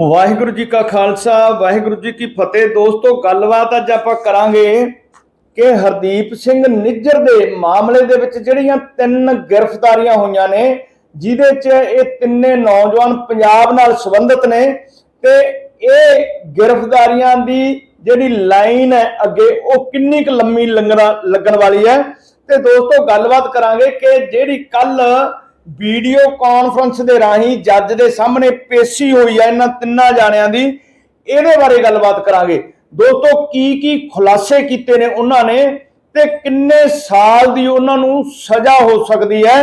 ਵਾਹਿਗੁਰੂ ਜੀ ਕਾ ਖਾਲਸਾ, ਵਾਹਿਗੁਰੂ ਜੀ ਕੀ ਫਤਿਹ। ਦੋਸਤੋ, ਗੱਲਬਾਤ ਅੱਜ ਆਪਾਂ ਕਰਾਂਗੇ ਕਿ ਹਰਦੀਪ ਸਿੰਘ ਨਿੱਜਰ ਦੇ ਮਾਮਲੇ ਦੇ ਵਿੱਚ ਜਿਹੜੀਆਂ ਤਿੰਨ ਗ੍ਰਿਫਤਾਰੀਆਂ ਹੋਈਆਂ ਨੇ, ਜਿਹਦੇ 'ਚ ਇਹ ਤਿੰਨੇ ਨੌਜਵਾਨ ਪੰਜਾਬ ਨਾਲ ਸੰਬੰਧਿਤ ਨੇ ਤੇ ਇਹ ਗ੍ਰਿਫਤਾਰੀਆਂ ਦੀ ਜਿਹੜੀ ਲਾਈਨ ਹੈ ਅੱਗੇ, ਉਹ ਕਿੰਨੀ ਕੁ ਲੰਮੀ ਲੰਗਣਾ ਲੱਗਣ ਵਾਲੀ ਹੈ। ਤੇ ਦੋਸਤੋ, ਗੱਲਬਾਤ ਕਰਾਂਗੇ ਕਿ ਜਿਹੜੀ ਕੱਲ ਵੀਡੀਓ ਕਾਨਫਰੰਸ ਦੇ ਰਾਹੀਂ ਜੱਜ ਦੇ ਸਾਹਮਣੇ ਪੇਸ਼ੀ ਹੋਈ ਹੈ ਇਹਨਾਂ ਤਿੰਨਾਂ ਜਾਣਿਆਂ ਦੀ। ਇਹਦੇ ਬਾਰੇ ਗੱਲਬਾਤ ਕਰਾਂਗੇ। ਦੋਸਤੋ, ਕੀ ਕੀ ਖੁਲਾਸੇ ਕੀਤੇ ਨੇ ਉਹਨਾਂ ਨੇ ਤੇ ਕਿੰਨੇ ਸਾਲ ਦੀ ਉਹਨਾਂ ਨੂੰ ਸਜ਼ਾ ਹੋ ਸਕਦੀ ਹੈ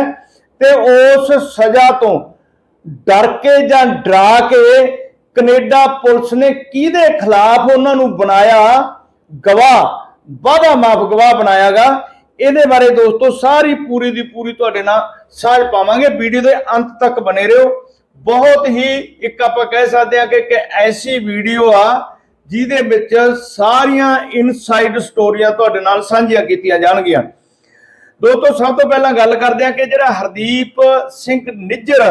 ਤੇ ਉਸ ਸਜ਼ਾ ਤੋਂ ਡਰ ਕੇ ਜਾਂ ਡਰਾ ਕੇ ਕੈਨੇਡਾ ਪੁਲਿਸ ਨੇ ਕਿਹਦੇ ਖਿਲਾਫ ਉਹਨਾਂ ਨੂੰ ਬਣਾਇਆ ਗਵਾਹ? ਵਾਦਾ ਮਾਫ ਗਵਾਹ ਬਣਾਇਆਗਾ। ਇਹਦੇ ਬਾਰੇ ਦੋਸਤੋ, ਸਾਰੀ ਪੂਰੀ ਦੀ ਪੂਰੀ ਤੁਹਾਡੇ ਨਾਲ ਸਾਂਝ ਪਾਵਾਂਗੇ। ਵੀਡੀਓ ਦੇ ਅੰਤ ਤੱਕ ਬਨੇ ਰਹੋ। ਬਹੁਤ ਹੀ ਇੱਕ ਆਪਾਂ ਕਹਿ ਸਕਦੇ ਹਾਂ ਕਿ ਇੱਕ ਐਸੀ ਵੀਡੀਓ ਆ, ਜਿਹਦੇ ਵਿੱਚ ਸਾਰੀਆਂ ਇਨਸਾਈਡ ਸਟੋਰੀਆਂ ਤੁਹਾਡੇ ਨਾਲ ਸਾਂਝੀਆਂ ਕੀਤੀਆਂ ਜਾਣਗੀਆਂ। ਦੋਸਤੋ, ਸਭ ਤੋਂ ਪਹਿਲਾਂ ਗੱਲ ਕਰਦੇ ਹਾਂ ਕਿ ਜਿਹੜਾ ਹਰਦੀਪ ਸਿੰਘ ਨਿੱਜਰ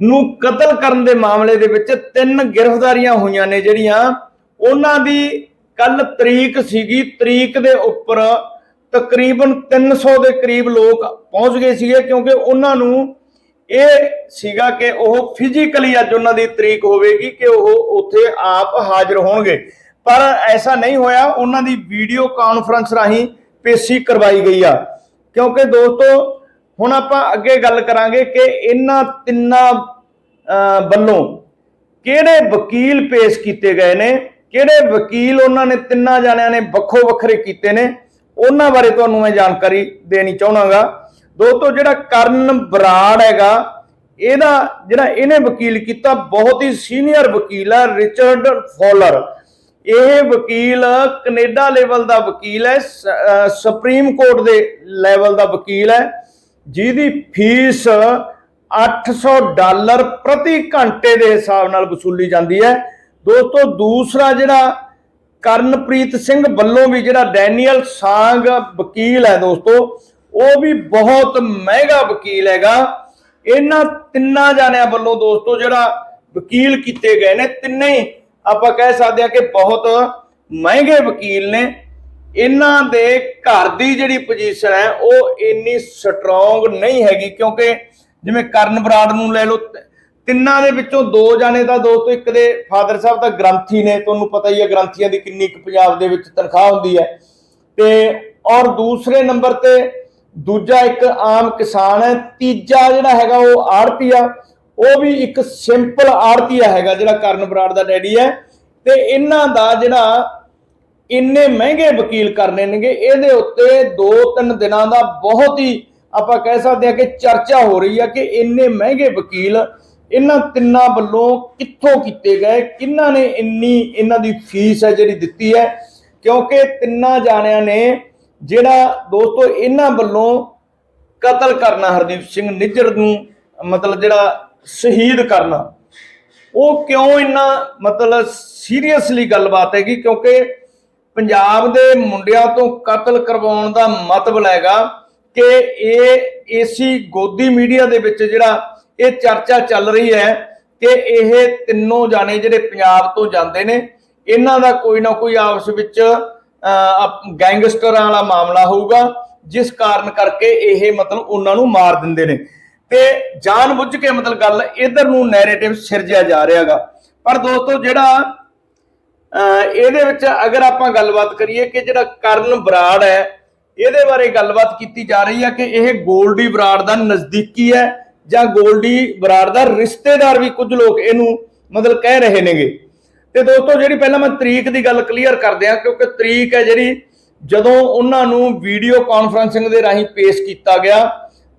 ਨੂੰ ਕਤਲ ਕਰਨ ਦੇ ਮਾਮਲੇ ਦੇ ਵਿੱਚ ਤਿੰਨ ਗ੍ਰਿਫਤਾਰੀਆਂ ਹੋਈਆਂ ਨੇ ਜਿਹੜੀਆਂ, ਉਹਨਾਂ ਦੀ ਕੱਲ ਤਰੀਕ ਸੀਗੀ। ਤਰੀਕ ਦੇ ਉੱਪਰ ਤਕਰੀਬਨ 300 ਦੇ ਕਰੀਬ ਲੋਕ ਪਹੁੰਚ ਗਏ ਸੀਗੇ ਕਿਉਂਕਿ ਉਹਨਾਂ ਨੂੰ ਇਹ ਸੀਗਾ ਕਿ ਉਹ ਫਿਜ਼ੀਕਲੀ ਅੱਜ ਉਹਨਾਂ ਦੀ ਤਰੀਕ ਹੋਵੇਗੀ ਕਿ ਉਹ ਉੱਥੇ ਆਪ ਹਾਜ਼ਰ ਹੋਣਗੇ। ਪਰ ਐਸਾ ਨਹੀਂ ਹੋਇਆ, ਉਹਨਾਂ ਦੀ ਵੀਡੀਓ ਕਾਨਫਰੰਸ ਰਾਹੀਂ ਪੇਸ਼ੀ ਕਰਵਾਈ ਗਈ ਆ। ਕਿਉਂਕਿ ਦੋਸਤੋ, ਹੁਣ ਆਪਾਂ ਅੱਗੇ ਗੱਲ ਕਰਾਂਗੇ ਕਿ ਇਹਨਾਂ ਤਿੰਨਾਂ ਵੱਲੋਂ ਕਿਹੜੇ ਵਕੀਲ ਪੇਸ਼ ਕੀਤੇ ਗਏ ਨੇ, ਕਿਹੜੇ ਵਕੀਲ ਉਹਨਾਂ ਨੇ ਤਿੰਨਾਂ ਜਾਣਿਆਂ ਨੇ ਵੱਖੋ ਵੱਖਰੇ ਕੀਤੇ ਨੇ ਉਹਨਾਂ ਬਾਰੇ ਤੁਹਾਨੂੰ ਮੈਂ ਜਾਣਕਾਰੀ ਦੇਣੀ ਚਾਹਣਾਗਾ ਦੋਸਤੋ, ਜਿਹੜਾ ਕਰਨ ਬਰਾੜ ਹੈਗਾ, ਇਹਦਾ ਜਿਹੜਾ ਇਹਨੇ ਵਕੀਲ ਕੀਤਾ, ਬਹੁਤ ਹੀ ਸੀਨੀਅਰ ਵਕੀਲ ਹੈ ਰਿਚਰਡ ਫੋਲਰ। ਇਹ ਵਕੀਲ ਕੈਨੇਡਾ ਲੈਵਲ ਦਾ ਵਕੀਲ ਹੈ ਸੁਪਰੀਮ ਕੋਰਟ ਦੇ ਲੈਵਲ ਦਾ ਵਕੀਲ ਹੈ। ਜਿਹਦੀ ਫੀਸ 800 ਡਾਲਰ ਪ੍ਰਤੀ ਘੰਟੇ ਦੇ ਹਿਸਾਬ ਨਾਲ ਵਸੂਲੀ ਜਾਂਦੀ ਹੈ। ਦੋਸਤੋ, ਦੂਸਰਾ ਜਿਹੜਾ ਕਰਨਪ੍ਰੀਤ ਸਿੰਘ ਵੱਲੋਂ ਵੀ ਜਿਹੜਾ ਡੈਨੀਅਲ ਸਾਂਗ ਵਕੀਲ ਹੈ ਦੋਸਤੋ, ਉਹ ਵੀ ਬਹੁਤ ਮਹਿੰਗਾ ਵਕੀਲ ਹੈਗਾ। ਇਹਨਾਂ ਤਿੰਨਾਂ ਜਾਣਿਆਂ ਵੱਲੋਂ ਦੋਸਤੋ ਜਿਹੜਾ ਵਕੀਲ ਕੀਤੇ ਗਏ ਨੇ, ਤਿੰਨੇ ਹੀ ਆਪਾਂ ਕਹਿ ਸਕਦੇ ਹਾਂ ਕਿ ਬਹੁਤ ਮਹਿੰਗੇ ਵਕੀਲ ਨੇ। ਇਹਨਾਂ ਦੇ ਘਰ ਦੀ ਜਿਹੜੀ ਪੋਜੀਸ਼ਨ ਹੈ, ਉਹ ਇੰਨੀ ਸਟਰੋਂਗ ਨਹੀਂ ਹੈਗੀ ਕਿਉਂਕਿ ਜਿਵੇਂ ਕਰਨ ਬਰਾੜ ਨੂੰ ਲੈ ਲਓ ਤਿੰਨਾਂ ਦੇ ਵਿੱਚੋਂ ਦੋ ਜਾਣੇ ਦਾ ਦੋਸਤੋ ਇੱਕ ਦੇ ਫਾਦਰ ਸਾਹਿਬ ਤਾਂ ਗ੍ਰੰਥੀ ਨੇ, ਤੁਹਾਨੂੰ ਪਤਾ ਹੀ ਹੈ ਗ੍ਰੰਥੀਆਂ ਦੀ ਕਿੰਨੀ ਕੁ ਪੰਜਾਬ ਦੇ ਵਿੱਚ ਤਨਖਾਹ ਹੁੰਦੀ ਹੈ। ਤੇ ਔਰ ਦੂਸਰੇ ਨੰਬਰ ਤੇ ਦੂਜਾ ਇੱਕ ਆਮ ਕਿਸਾਨ ਹੈ, ਤੀਜਾ ਜਿਹੜਾ ਹੈਗਾ ਉਹ ਆੜਤੀ ਆ, ਉਹ ਵੀ ਇੱਕ ਸਿੰਪਲ ਆੜਤੀਆ ਹੈਗਾ ਜਿਹੜਾ ਕਰਨ ਬਰਾੜ ਦਾ ਡੈਡੀ ਹੈ। ਤੇ ਇਹਨਾਂ ਦਾ ਜਿਹੜਾ ਇੰਨੇ ਮਹਿੰਗੇ ਵਕੀਲ ਕਰਨੇ ਨੇਗੇ, ਇਹਦੇ ਉੱਤੇ 2-3 ਦਿਨਾਂ ਦਾ ਬਹੁਤ ਹੀ ਆਪਾਂ ਕਹਿ ਸਕਦੇ ਹਾਂ ਕਿ ਚਰਚਾ ਹੋ ਰਹੀ ਹੈ ਕਿ ਇੰਨੇ ਮਹਿੰਗੇ ਵਕੀਲ ਇਹਨਾਂ ਤਿੰਨਾਂ ਵੱਲੋਂ ਕਿੱਥੋਂ ਕੀਤੇ ਗਏ? ਕਿੰਨਾਂ ਨੇ ਇੰਨੀ ਇਹਨਾਂ ਦੀ ਫੀਸ ਹੈ ਜਿਹੜੀ ਦਿੱਤੀ ਹੈ? ਕਿਉਂਕਿ ਤਿੰਨਾਂ ਜਾਣਿਆਂ ਨੇ ਜਿਹੜਾ ਦੋਸਤੋ ਇਹਨਾਂ ਵੱਲੋਂ ਕਤਲ ਕਰਨਾ, ਹਰਦੀਪ ਸਿੰਘ ਨਿੱਜਰ ਨੂੰ ਮਤਲਬ ਜਿਹੜਾ ਸ਼ਹੀਦ ਕਰਨਾ, ਉਹ ਕਿਉਂ ਇੰਨਾ ਮਤਲਬ ਸੀਰੀਅਸਲੀ ਗੱਲਬਾਤ ਹੈਗੀ? ਕਿਉਂਕਿ ਪੰਜਾਬ ਦੇ ਮੁੰਡਿਆਂ ਤੋਂ ਕਤਲ ਕਰਵਾਉਣ ਦਾ ਮਤਲਬ ਹੈਗਾ ਕਿ ਇਹ ਏਸੀ ਗੋਦੀ ਮੀਡੀਆ ਦੇ ਵਿੱਚ ਜਿਹੜਾ ਇਹ ਚਰਚਾ ਚੱਲ ਰਹੀ ਹੈ ਕਿ ਇਹ ਤਿੰਨੋਂ ਜਾਣੇ ਜਿਹੜੇ ਪੰਜਾਬ ਤੋਂ ਜਾਂਦੇ ਨੇ, ਇਹਨਾਂ ਦਾ ਕੋਈ ਨਾ ਕੋਈ ਆਪਸ ਵਿੱਚ ਗੈਂਗਸਟਰਾਂ ਵਾਲਾ ਮਾਮਲਾ ਹੋਊਗਾ, ਜਿਸ ਕਾਰਨ ਕਰਕੇ ਇਹ ਮਤਲਬ ਉਹਨਾਂ ਨੂੰ ਮਾਰ ਦਿੰਦੇ ਨੇ। ਤੇ ਜਾਣ ਬੁੱਝ ਕੇ ਮਤਲਬ ਗੱਲ ਇਧਰ ਨੂੰ ਨੈਰੇਟਿਵ ਸਿਰਜਿਆ ਜਾ ਰਿਹਾਗਾ ਪਰ ਦੋਸਤੋ ਜਿਹੜਾ, ਅਹ, ਇਹਦੇ ਵਿੱਚ ਅਗਰ ਆਪਾਂ ਗੱਲਬਾਤ ਕਰੀਏ ਕਿ ਜਿਹੜਾ ਕਰਨ ਬਰਾੜ ਹੈ, ਇਹਦੇ ਬਾਰੇ ਗੱਲਬਾਤ ਕੀਤੀ ਜਾ ਰਹੀ ਹੈ ਕਿ ਇਹ ਗੋਲਡੀ ਬਰਾੜ ਦਾ ਨਜ਼ਦੀਕੀ ਹੈ ਜਾਂ ਗੋਲਡੀ ਬਰਾੜ ਦਾ ਰਿਸ਼ਤੇਦਾਰ ਵੀ ਕੁਝ ਲੋਕ ਇਹਨੂੰ ਮਤਲਬ ਕਹਿ ਰਹੇ ਨੇਗੇ। ਤੇ ਦੋਸਤੋ, ਜਿਹੜੀ ਪਹਿਲਾਂ ਮੈਂ ਤਰੀਕ ਦੀ ਗੱਲ ਕਲੀਅਰ ਕਰਦੇ ਆ ਕਿਉਂਕਿ ਤਰੀਕ ਹੈ ਜਿਹੜੀ, ਜਦੋਂ ਉਹਨਾਂ ਨੂੰ ਵੀਡੀਓ ਕਾਨਫਰੰਸਿੰਗ ਦੇ ਰਾਹੀਂ ਪੇਸ਼ ਕੀਤਾ ਗਿਆ,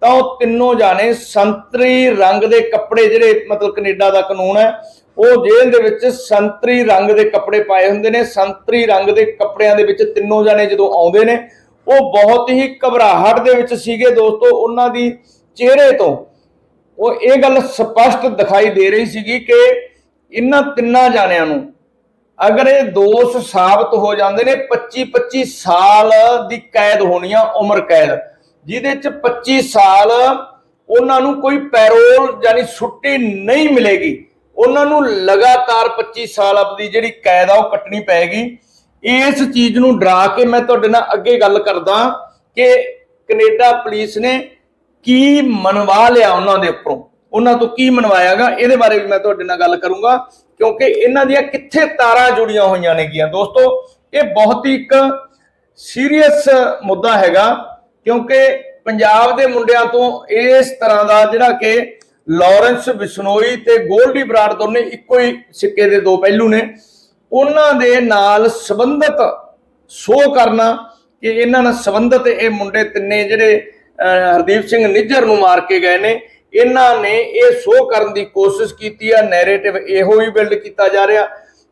ਤਾਂ ਉਹ ਤਿੰਨੋਂ ਜਾਣੇ ਸੰਤਰੀ ਰੰਗ ਦੇ ਕੱਪੜੇ ਜਿਹੜੇ ਮਤਲਬ ਕੈਨੇਡਾ ਦਾ ਕਾਨੂੰਨ ਹੈ, ਉਹ ਜੇਲ੍ਹ ਦੇ ਵਿੱਚ ਸੰਤਰੀ ਰੰਗ ਦੇ ਕੱਪੜੇ ਪਾਏ ਹੁੰਦੇ ਨੇ। ਸੰਤਰੀ ਰੰਗ ਦੇ ਕੱਪੜਿਆਂ ਦੇ ਵਿੱਚ ਤਿੰਨੋਂ ਜਾਣੇ ਜਦੋਂ ਆਉਂਦੇ ਨੇ, ਉਹ ਬਹੁਤ ਹੀ ਘਬਰਾਹਟ ਦੇ ਵਿੱਚ ਸੀਗੇ ਦੋਸਤੋ। ਉਹਨਾਂ ਦੀ ਚਿਹਰੇ ਤੋਂ ਉਹ ਇਹ ਗੱਲ ਸਪਸ਼ਟ ਦਿਖਾਈ ਦੇ ਰਹੀ ਸੀਗੀ ਕਿ ਇਹਨਾਂ ਤਿੰਨਾਂ ਜਾਣਿਆਂ ਨੂੰ ਅਗਰ ਇਹ ਦੋਸ਼ ਸਾਬਤ ਹੋ ਜਾਂਦੇ ਨੇ 25 25 ਸਾਲ ਦੀ ਕੈਦ ਹੋਣੀ ਆ, ਉਮਰ ਕੈਦ। ਜਿਹਦੇ ਚ 25 ਸਾਲ ਉਹਨਾਂ ਨੂੰ ਕੋਈ ਪੈਰੋਲ ਯਾਨੀ ਛੁੱਟੀ ਨਹੀਂ ਮਿਲੇਗੀ। ਉਹਨਾਂ ਨੂੰ ਲਗਾਤਾਰ 25 ਸਾਲ ਆਪਣੀ ਜਿਹੜੀ ਕੈਦ ਆ, ਉਹ ਕੱਟਣੀ ਪੈਗੀ ਇਸ ਚੀਜ਼ ਨੂੰ ਡਰਾ ਕੇ ਮੈਂ ਤੁਹਾਡੇ ਨਾਲ ਅੱਗੇ ਗੱਲ ਕਰਦਾ ਕਿ ਕੈਨੇਡਾ ਪੁਲਿਸ ਨੇ ਕੀ ਮਨਵਾ ਲਿਆ ਉਹਨਾਂ ਦੇ ਉੱਪਰੋਂ? ਉਹਨਾਂ ਤੋਂ ਕੀ ਮਨਵਾਇਆਗਾ? ਇਹਦੇ ਬਾਰੇ ਵੀ ਮੈਂ ਤੁਹਾਡੇ ਨਾਲ ਗੱਲ ਕਰੂੰਗਾ, ਕਿਉਂਕਿ ਇਹਨਾਂ ਦੀਆਂ ਕਿੱਥੇ ਤਾਰਾਂ ਜੁੜੀਆਂ ਹੋਈਆਂ ਨੇਗੀਆਂ? ਦੋਸਤੋ, ਇਹ ਬਹੁਤ ਹੀ ਇੱਕ ਸੀਰੀਅਸ ਮੁੱਦਾ ਹੈਗਾ, ਕਿਉਂਕਿ ਪੰਜਾਬ ਦੇ ਮੁੰਡਿਆਂ ਤੋਂ ਇਸ ਤਰ੍ਹਾਂ ਦਾ ਜਿਹੜਾ ਕਿ ਲਾਰੈਂਸ ਬਿਸ਼ਨੋਈ ਤੇ ਗੋਲਡੀ ਬਰਾੜ ਦੋਨੇ ਇੱਕੋ ਹੀ ਸਿੱਕੇ ਦੇ ਦੋ ਪਹਿਲੂ ਨੇ। ਉਹਨਾਂ ਦੇ ਨਾਲ ਸੰਬੰਧਿਤ ਸ਼ੋਅ ਕਰਨਾ ਕਿ ਇਹਨਾਂ ਨਾਲ ਸੰਬੰਧਿਤ ਇਹ ਮੁੰਡੇ ਤਿੰਨੇ ਜਿਹੜੇ ਹਰਦੀਪ ਸਿੰਘ ਨਿੱਜਰ ਨੂੰ ਮਾਰ ਕੇ ਗਏ ਨੇ। ਇਹਨਾਂ ਨੇ ਇਹ ਸ਼ੋਅ ਕਰਨ ਦੀ ਕੋਸ਼ਿਸ਼ ਕੀਤੀ ਆ। ਨੈਰੇਟਿਵ ਇਹੋ ਹੀ ਬਿਲਡ ਕੀਤਾ ਜਾ ਰਿਹਾ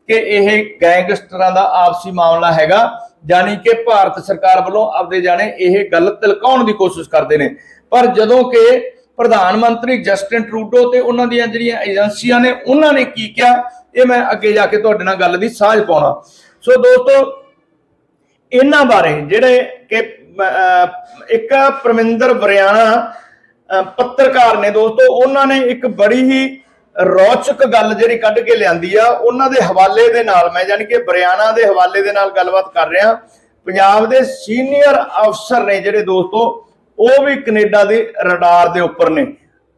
ਕਿ ਇਹ ਗੈਂਗਸਟਰਾਂ ਦਾ ਆਪਸੀ ਮਾਮਲਾ ਹੈਗਾ। ਜਾਨੀ ਕਿ ਭਾਰਤ ਸਰਕਾਰ ਵੱਲੋਂ ਆਪਦੇ ਜਾਣੇ ਇਹ ਗੱਲ ਤਿਲਕਾਉਣ ਦੀ ਕੋਸ਼ਿਸ਼ ਕਰਦੇ ਨੇ। ਪਰ ਜਦੋਂ ਕਿ ਪ੍ਰਧਾਨ ਮੰਤਰੀ ਜਸਟਿਨ ਟਰੂਡੋ ਤੇ ਉਹਨਾਂ ਦੀਆਂ ਜਿਹੜੀਆਂ ਏਜੰਸੀਆਂ ਨੇ, ਉਹਨਾਂ ਨੇ ਕੀ ਕਿਹਾ? ਇਹ ਮੈਂ ਅੱਗੇ ਜਾ ਕੇ ਤੁਹਾਡੇ ਨਾਲ ਗੱਲ ਦੀ ਸਾਂਝ ਪਾਉਣਾ। ਸੋ ਦੋਸਤੋ, ਇਹਨਾਂ ਬਾਰੇ ਜਿਹੜੇ ਕਿ ਇੱਕ ਪਰਮਿੰਦਰ ਬਰਿਆਣਾ ਪੱਤਰਕਾਰ ਨੇ ਦੋਸਤੋ, ਉਹਨਾਂ ਨੇ ਇੱਕ ਬੜੀ ਹੀ ਰੌਚਕ ਗੱਲ ਜਿਹੜੀ ਕੱਢ ਕੇ ਲਿਆਂਦੀ ਆ, ਉਹਨਾਂ ਦੇ ਹਵਾਲੇ ਦੇ ਨਾਲ, ਮੈਂ ਜਾਨੀ ਕਿ ਬਰਿਆਣਾ ਦੇ ਹਵਾਲੇ ਦੇ ਨਾਲ ਗੱਲਬਾਤ ਕਰ ਰਿਹਾ ਪੰਜਾਬ ਦੇ ਸੀਨੀਅਰ ਅਫਸਰ ਨੇ ਜਿਹੜੇ ਦੋਸਤੋ, ਉਹ ਵੀ ਕੈਨੇਡਾ ਦੇ ਰਡਾਰ ਦੇ ਉੱਪਰ ਨੇ।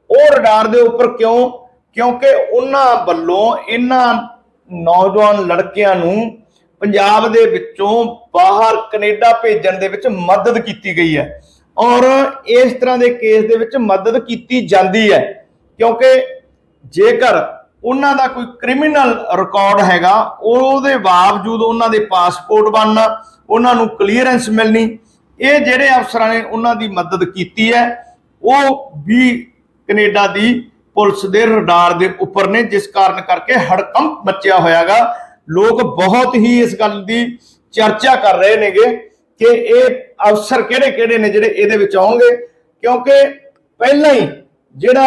ਉਹ ਰਡਾਰ ਦੇ ਉੱਪਰ ਕਿਉਂ? ਕਿਉਂਕਿ ਉਹਨਾਂ ਵੱਲੋਂ ਇਹਨਾਂ ਨੌਜਵਾਨ ਲੜਕਿਆਂ ਨੂੰ ਪੰਜਾਬ ਦੇ ਵਿੱਚੋਂ ਬਾਹਰ ਕੈਨੇਡਾ ਭੇਜਣ ਦੇ ਵਿੱਚ ਮਦਦ ਕੀਤੀ ਗਈ ਹੈ। ਔਰ ਇਸ ਤਰ੍ਹਾਂ ਦੇ ਕੇਸ ਦੇ ਵਿੱਚ ਮਦਦ ਕੀਤੀ ਜਾਂਦੀ ਹੈ, ਕਿਉਂਕਿ ਜੇਕਰ ਉਹਨਾਂ ਦਾ ਕੋਈ ਕ੍ਰਿਮੀਨਲ ਰਿਕਾਰਡ ਹੈਗਾ, ਉਹਦੇ ਬਾਵਜੂਦ ਉਹਨਾਂ ਦੇ ਪਾਸਪੋਰਟ ਬਣਨਾ, ਉਹਨਾਂ ਨੂੰ ਕਲੀਅਰੈਂਸ ਮਿਲਣੀ, ਇਹ ਜਿਹੜੇ ਅਫਸਰਾਂ ਨੇ ਉਹਨਾਂ ਦੀ ਮਦਦ ਕੀਤੀ ਹੈ, ਉਹ ਵੀ ਕੈਨੇਡਾ ਦੀ ਪੁਲਿਸ ਦੇ ਰਡਾਰ ਦੇ ਉੱਪਰ ਨੇ, ਜਿਸ ਕਾਰਨ ਕਰਕੇ ਹੜਕੰਪ ਮੱਚਿਆ ਹੋਇਆਗਾ। ਲੋਕ ਬਹੁਤ ਹੀ ਇਸ ਗੱਲ ਦੀ ਚਰਚਾ ਕਰ ਰਹੇ ਨੇਗੇ ਕਿ ਇਹ ਅਫਸਰ ਕਿਹੜੇ ਕਿਹੜੇ ਨੇ ਜਿਹੜੇ ਇਹਦੇ ਵਿੱਚ ਆਉਣਗੇ ਕਿਉਂਕਿ ਪਹਿਲਾਂ ਹੀ ਜਿਹੜਾ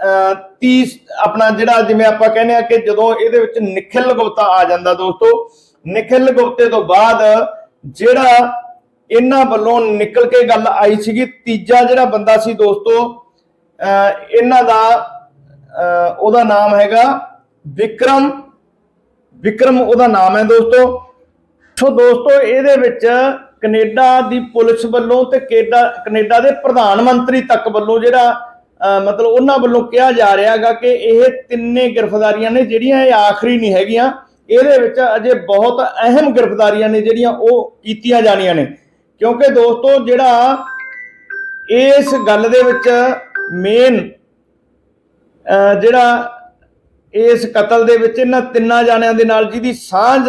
ਅਹ, 30 ਆਪਣਾ ਜਿਹੜਾ ਜਿਵੇਂ ਆਪਾਂ ਕਹਿੰਦੇ ਆ ਕਿ ਜਦੋਂ ਇਹਦੇ ਵਿੱਚ ਨਿਖਿਲ ਗੁਪਤਾ ਆ ਜਾਂਦਾ ਦੋਸਤੋ ਨਿਖਿਲ ਗੁਪਤੇ ਤੋਂ ਬਾਅਦ ਜਿਹੜਾ ਇਹਨਾਂ ਵੱਲੋਂ ਨਿਕਲ ਕੇ ਗੱਲ ਆਈ ਸੀਗੀ ਤੀਜਾ ਜਿਹੜਾ ਬੰਦਾ ਸੀ ਦੋਸਤੋ ਅਹ, ਇਹਨਾਂ ਦਾ ਅਹ, ਉਹਦਾ ਨਾਮ ਹੈਗਾ ਵਿਕਰਮ ਵਿਕਰਮ ਉਹਦਾ ਨਾਮ ਹੈ ਦੋਸਤੋ। ਸੋ ਦੋਸਤੋ ਇਹਦੇ ਵਿੱਚ ਕੈਨੇਡਾ ਦੀ ਪੁਲਿਸ ਵੱਲੋਂ ਤੇ ਕੈਨੇਡਾ ਕੈਨੇਡਾ ਦੇ ਪ੍ਰਧਾਨ ਮੰਤਰੀ ਤੱਕ ਵੱਲੋਂ ਜਿਹੜਾ ਅਹ, ਮਤਲਬ ਉਹਨਾਂ ਵੱਲੋਂ ਕਿਹਾ ਜਾ ਰਿਹਾ ਹੈਗਾ ਕਿ ਇਹ ਤਿੰਨੇ ਗ੍ਰਿਫਤਾਰੀਆਂ ਨੇ ਜਿਹੜੀਆਂ ਇਹ ਆਖਰੀ ਨਹੀਂ ਹੈਗੀਆਂ। ਇਹਦੇ ਵਿੱਚ ਅਜੇ ਬਹੁਤ ਅਹਿਮ ਗ੍ਰਿਫਤਾਰੀਆਂ ਨੇ ਜਿਹੜੀਆਂ ਉਹ ਕੀਤੀਆਂ ਜਾਣੀਆਂ ਨੇ। ਕਿਉਂਕਿ ਦੋਸਤੋ ਜਿਹੜਾ ਇਸ ਗੱਲ ਦੇ ਵਿੱਚ ਮੇਨ ਜਿਹੜਾ ਇਸ ਕਤਲ ਦੇ ਵਿੱਚ ਇਹਨਾਂ ਤਿੰਨਾਂ ਜਾਣਿਆਂ ਦੇ ਨਾਲ ਜਿਹਦੀ ਸਾਂਝ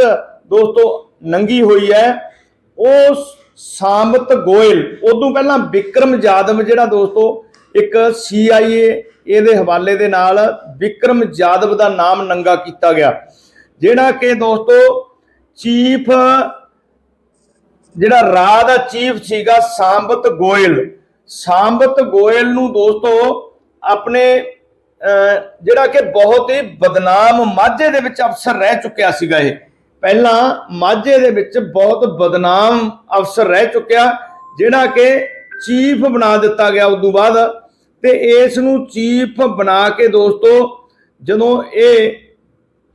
ਦੋਸਤੋ ਨੰਗੀ ਹੋਈ ਹੈ, ਉਹ ਸਾਮਤ ਗੋਇਲ, ਉਦੋਂ ਪਹਿਲਾਂ ਵਿਕਰਮ ਜਾਦਵ ਜਿਹੜਾ ਦੋਸਤੋ ਇੱਕ CIA ਇਹਦੇ ਹਵਾਲੇ ਦੇ ਨਾਲ ਵਿਕਰਮ ਜਾਦਵ ਦਾ ਨਾਮ ਨੰਗਾ ਕੀਤਾ ਗਿਆ, ਜਿਹੜਾ ਕਿ ਦੋਸਤੋ ਚੀਫ ਜਿਹੜਾ ਰਾਹ ਦਾ ਚੀਫ ਸੀਗਾ ਸਾਮਤ ਗੋਇਲ, ਸਾਂਬਤ ਗੋਇਲ ਨੂੰ ਦੋਸਤੋ ਆਪਣੇ ਜਿਹੜਾ ਕਿ ਬਹੁਤ ਹੀ ਬਦਨਾਮ ਮਾਝੇ ਦੇ ਵਿੱਚ ਅਫਸਰ ਰਹਿ ਚੁੱਕਿਆ ਸੀਗਾ ਇਹ। ਪਹਿਲਾਂ ਮਾਝੇ ਦੇ ਵਿੱਚ ਬਹੁਤ ਬਦਨਾਮ ਅਫਸਰ ਰਹਿ ਚੁੱਕਿਆ, ਜਿਹੜਾ ਕਿ ਚੀਫ ਬਣਾ ਦਿੱਤਾ ਗਿਆ ਉਸ ਤੋਂ ਬਾਅਦ ਤੇ ਇਸ ਨੂੰ ਚੀਫ ਬਣਾ ਕੇ ਦੋਸਤੋ ਜਦੋਂ ਇਹ,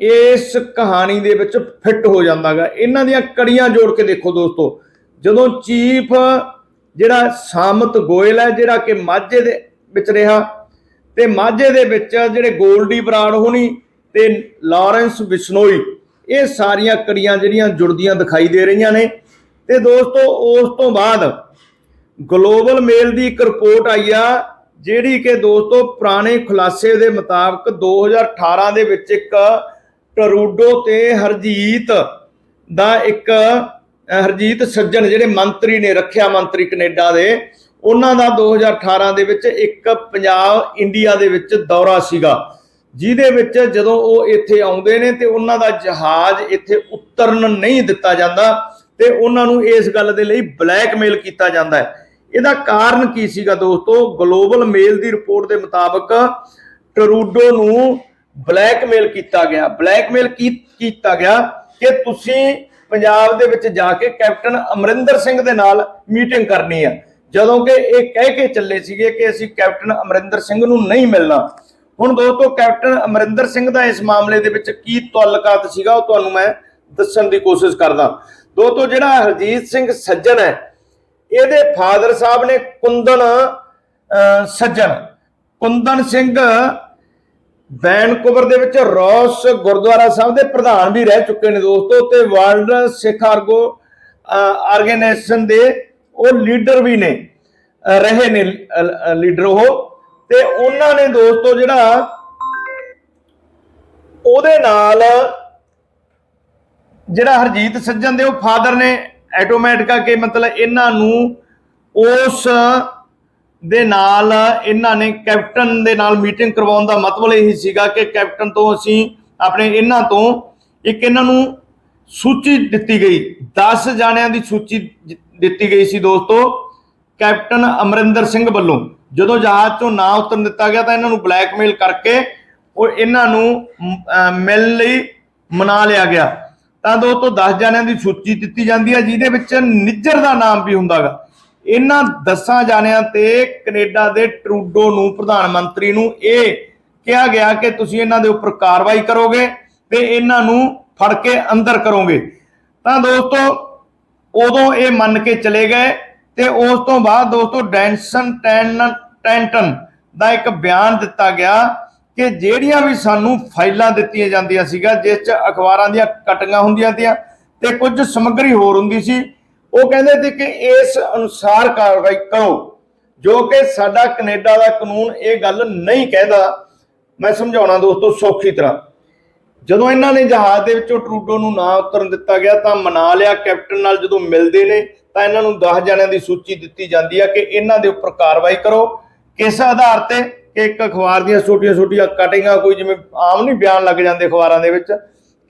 ਇਸ ਕਹਾਣੀ ਦੇ ਵਿੱਚ ਫਿੱਟ ਹੋ ਜਾਂਦਾਗਾ। ਇਹਨਾਂ ਦੀਆਂ ਕੜੀਆਂ ਜੋੜ ਕੇ ਦੇਖੋ ਦੋਸਤੋ, ਜਦੋਂ ਚੀਫ ਜਿਹੜਾ ਸਾਮਤ ਗੋਇਲ ਹੈ, ਜਿਹੜਾ ਕਿ ਮਾਝੇ ਦੇ ਵਿੱਚ ਰਿਹਾ ਤੇ ਮਾਝੇ ਦੇ ਵਿੱਚ ਜਿਹੜੇ ਗੋਲਡੀ ਬਰਾੜ ਹੋਣੀ ਤੇ ਲਾਰੈਂਸ ਬਿਸ਼ਨੋਈ, ਇਹ ਸਾਰੀਆਂ ਕੜੀਆਂ ਜਿਹੜੀਆਂ ਜੁੜਦੀਆਂ ਦਿਖਾਈ ਦੇ ਰਹੀਆਂ ਨੇ। ਤੇ ਦੋਸਤੋ, ਉਸ ਤੋਂ ਬਾਅਦ ਗਲੋਬਲ ਮੇਲ ਦੀ ਇੱਕ ਰਿਪੋਰਟ ਆਈ ਆ, ਜਿਹੜੀ ਕਿ ਦੋਸਤੋ ਪੁਰਾਣੇ ਖੁਲਾਸੇ ਦੇ ਮੁਤਾਬਕ 2018 ਦੇ ਵਿੱਚ ਇੱਕ ਟਰੂਡੋ ਤੇ ਹਰਜੀਤ ਦਾ ਇੱਕ ਹਰਜੀਤ ਸੱਜਣ ਜਿਹੜੇ ਮੰਤਰੀ ਨੇ, ਰੱਖਿਆ ਮੰਤਰੀ ਕੈਨੇਡਾ ਦੇ ਉਹਨਾਂ ਦਾ 2018 ਦੇ ਵਿੱਚ ਇੱਕ ਪੰਜਾਬ ਇੰਡੀਆ ਦੇ ਵਿੱਚ ਦੌਰਾ ਸੀਗਾ, ਜਿਹਦੇ ਵਿੱਚ ਜਦੋਂ ਉਹ ਇੱਥੇ ਆਉਂਦੇ ਨੇ ਤੇ ਉਹਨਾਂ ਦਾ ਜਹਾਜ਼ ਇੱਥੇ ਉਤਰਨ ਨਹੀਂ ਦਿੱਤਾ ਜਾਂਦਾ ਤੇ ਉਹਨਾਂ ਨੂੰ ਇਸ ਗੱਲ ਦੇ ਲਈ ਬਲੈਕਮੇਲ ਕੀਤਾ ਜਾਂਦਾ ਹੈ। ਇਹਦਾ ਕਾਰਨ ਕੀ ਸੀਗਾ ਦੋਸਤੋ? ਗਲੋਬਲ ਮੇਲ ਦੀ ਰਿਪੋਰਟ ਦੇ ਮੁਤਾਬਕ ਟਰੂਡੋ ਨੂੰ ਬਲੈਕਮੇਲ ਕੀਤਾ ਗਿਆ। ਬਲੈਕਮੇਲ ਕੀਤਾ ਗਿਆ ਕਿ ਤੁਸੀਂ ਪੰਜਾਬ ਦੇ ਵਿੱਚ ਜਾ ਕੇ ਕੈਪਟਨ ਅਮਰਿੰਦਰ ਸਿੰਘ ਦੇ ਨਾਲ ਮੀਟਿੰਗ ਕਰਨੀ ਹੈ। ਜਦੋਂ ਕਿ ਇਹ ਕਹਿ ਕੇ ਚੱਲੇ ਸੀਗੇ ਕਿ ਅਸੀਂ ਕੈਪਟਨ ਅਮਰਿੰਦਰ ਸਿੰਘ ਨੂੰ ਨਹੀਂ ਮਿਲਣਾ। ਹੁਣ ਦੋਸਤੋ, ਕੈਪਟਨ ਅਮਰਿੰਦਰ ਸਿੰਘ ਦਾ ਇਸ ਮਾਮਲੇ ਦੇ ਵਿੱਚ ਕੀ ਤਾਲੁਕਾਤ ਸੀਗਾ, ਉਹ ਤੁਹਾਨੂੰ ਮੈਂ ਦੱਸਣ ਦੀ ਕੋਸ਼ਿਸ਼ ਕਰਦਾ। ਦੋਸਤੋ, ਜਿਹੜਾ ਹਰਜੀਤ ਸਿੰਘ ਸੱਜਣ ਹੈ, ਇਹਦੇ ਫਾਦਰ ਸਾਹਿਬ ਨੇ ਕੁੰਦਨ ਸੱਜਣ। ਕੁੰਦਨ ਸਿੰਘ ਵੈਨਕੂਵਰ ਦੇ ਵਿੱਚ ਰੌਸ ਗੁਰਦੁਆਰਾ ਸਾਹਿਬ ਦੇ ਪ੍ਰਧਾਨ ਵੀ ਰਹਿ ਚੁੱਕੇ ਨੇ ਦੋਸਤੋ, ਤੇ ਵਰਲਡ ਸਿੱਖ ਆਰਗੋ ਆਰਗੇਨਾਈਜੇਸ਼ਨ ਦੇ ਉਹ ਲੀਡਰ ਵੀ ਨੇ ਰਹੇ ਨੇ ਲੀਡਰ ਉਹ। ਤੇ ਉਹਨਾਂ ਨੇ ਦੋਸਤੋ ਜਿਹੜਾ, ਉਹਦੇ ਨਾਲ ਜਿਹੜਾ ਹਰਜੀਤ ਸੱਜਣ ਦੇ ਉਹ ਫਾਦਰ ਨੇ ਆਟੋਮੈਟਿਕਾ ਕੇ ਮਤਲਬ ਇਹਨਾਂ ਨੂੰ ਉਸ ਦੇ ਨਾਲ ਇਹਨਾਂ ਨੇ ਕੈਪਟਨ ਦੇ ਨਾਲ ਮੀਟਿੰਗ ਕਰਵਾਉਣ ਦਾ ਮਤਲਬ ਇਹ ਸੀਗਾ ਕਿ ਕੈਪਟਨ ਤੋਂ ਅਸੀਂ ਆਪਣੇ ਇਹਨਾਂ ਤੋਂ ਇੱਕ ਇਹਨਾਂ ਨੂੰ ਸੂਚੀ ਦਿੱਤੀ ਗਈ। 10 ਜਾਣਿਆਂ ਦੀ ਸੂਚੀ ਦਿੱਤੀ ਗਈ ਸੀ ਦੋਸਤੋ ਕੈਪਟਨ ਅਮਰਿੰਦਰ ਸਿੰਘ ਵੱਲੋਂ। ਜਦੋਂ ਜਹਾਜ਼ ਤੋਂ ਨਾ ਉਤਰਨ ਦਿੱਤਾ ਗਿਆ ਤਾਂ ਇਹਨਾਂ ਨੂੰ ਬਲੈਕਮੇਲ ਕਰਕੇ ਉਹ ਇਹਨਾਂ ਨੂੰ ਮ, ਲਈ ਮਨਾ ਲਿਆ ਗਿਆ। ਤਾਂ ਦੋਸਤੋ 10 ਜਣਿਆਂ ਦੀ ਸੂਚੀ ਦਿੱਤੀ ਜਾਂਦੀ ਹੈ ਜਿਹਦੇ ਵਿੱਚ ਨਿੱਜਰ ਦਾ ਨਾਮ ਵੀ ਹੁੰਦਾਗਾ ਇਹਨਾਂ 10 ਜਣਿਆਂ ਤੇ ਕੈਨੇਡਾ ਦੇ ਟਰੂਡੋ ਨੂੰ ਪ੍ਰਧਾਨ ਮੰਤਰੀ ਨੂੰ ਇਹ ਕਿਹਾ ਗਿਆ ਕਿ ਤੁਸੀਂ ਇਹਨਾਂ ਦੇ ਉੱਪਰ ਕਾਰਵਾਈ ਕਰੋਗੇ ਤੇ ਇਹਨਾਂ ਨੂੰ ਫੜ ਕੇ ਅੰਦਰ ਕਰੋਗੇ। ਤਾਂ ਦੋਸਤੋ ਉਦੋਂ ਇਹ ਮੰਨ ਕੇ ਚਲੇ ਗਏ ਤੇ ਉਸ ਤੋਂ ਬਾਅਦ ਦੋਸਤੋ ਡੈਂਸਨ ਟੈਂਟਨ ਦਾ ਇੱਕ ਬਿਆਨ ਦਿੱਤਾ ਗਿਆ ਕਿ ਜਿਹੜੀਆਂ ਵੀ ਸਾਨੂੰ ਫਾਈਲਾਂ ਦਿੱਤੀਆਂ ਜਾਂਦੀਆਂ ਸੀਗਾ, ਜਿਸ 'ਚ ਅਖਬਾਰਾਂ ਦੀਆਂ ਕਟੀਆਂ ਹੁੰਦੀਆਂ ਤੀਆਂ ਤੇ ਕੁਝ ਸਮੱਗਰੀ ਹੋਰ ਹੁੰਦੀ ਸੀ, ਉਹ ਕਹਿੰਦੇ ਸੀ ਕਿ ਇਸ ਅਨੁਸਾਰ ਕਾਰਵਾਈ ਕਰੋ, ਜੋ ਕਿ ਸਾਡਾ ਕੈਨੇਡਾ ਦਾ ਕਾਨੂੰਨ ਇਹ ਗੱਲ ਨਹੀਂ ਕਹਿੰਦਾ। ਮੈਂ ਸਮਝਾਉਣਾ ਦੋਸਤੋ ਸੌਖੀ ਤਰ੍ਹਾਂ। ਜਦੋਂ ਇਹਨਾਂ ਨੇ ਜਹਾਜ਼ ਦੇ ਵਿੱਚੋਂ ਟਰੂਡੋ ਨੂੰ ਨਾ ਉਤਰਨ ਦਿੱਤਾ ਗਿਆ ਤਾਂ ਮਨਾ ਲਿਆ ਕੈਪਟਨ ਨਾਲ ਜਦੋਂ ਮਿਲਦੇ ਨੇ ਤਾਂ ਇਹਨਾਂ ਨੂੰ 10 ਜਣਿਆਂ ਦੀ ਸੂਚੀ ਦਿੱਤੀ ਜਾਂਦੀ ਹੈ ਕਿ ਇਹਨਾਂ ਦੇ ਉੱਪਰ ਕਾਰਵਾਈ ਕਰੋ। ਕਿਸ ਆਧਾਰ ਤੇ ਕਿ ਇੱਕ ਅਖਬਾਰ ਦੀਆਂ ਛੋਟੀਆਂ-ਛੋਟੀਆਂ ਕਟਿੰਗਾਂ ਕੋਈ ਜਿਵੇਂ ਆਮ ਨਹੀਂ ਬਿਆਨ ਲੱਗ ਜਾਂਦੇ ਅਖਬਾਰਾਂ ਦੇ ਵਿੱਚ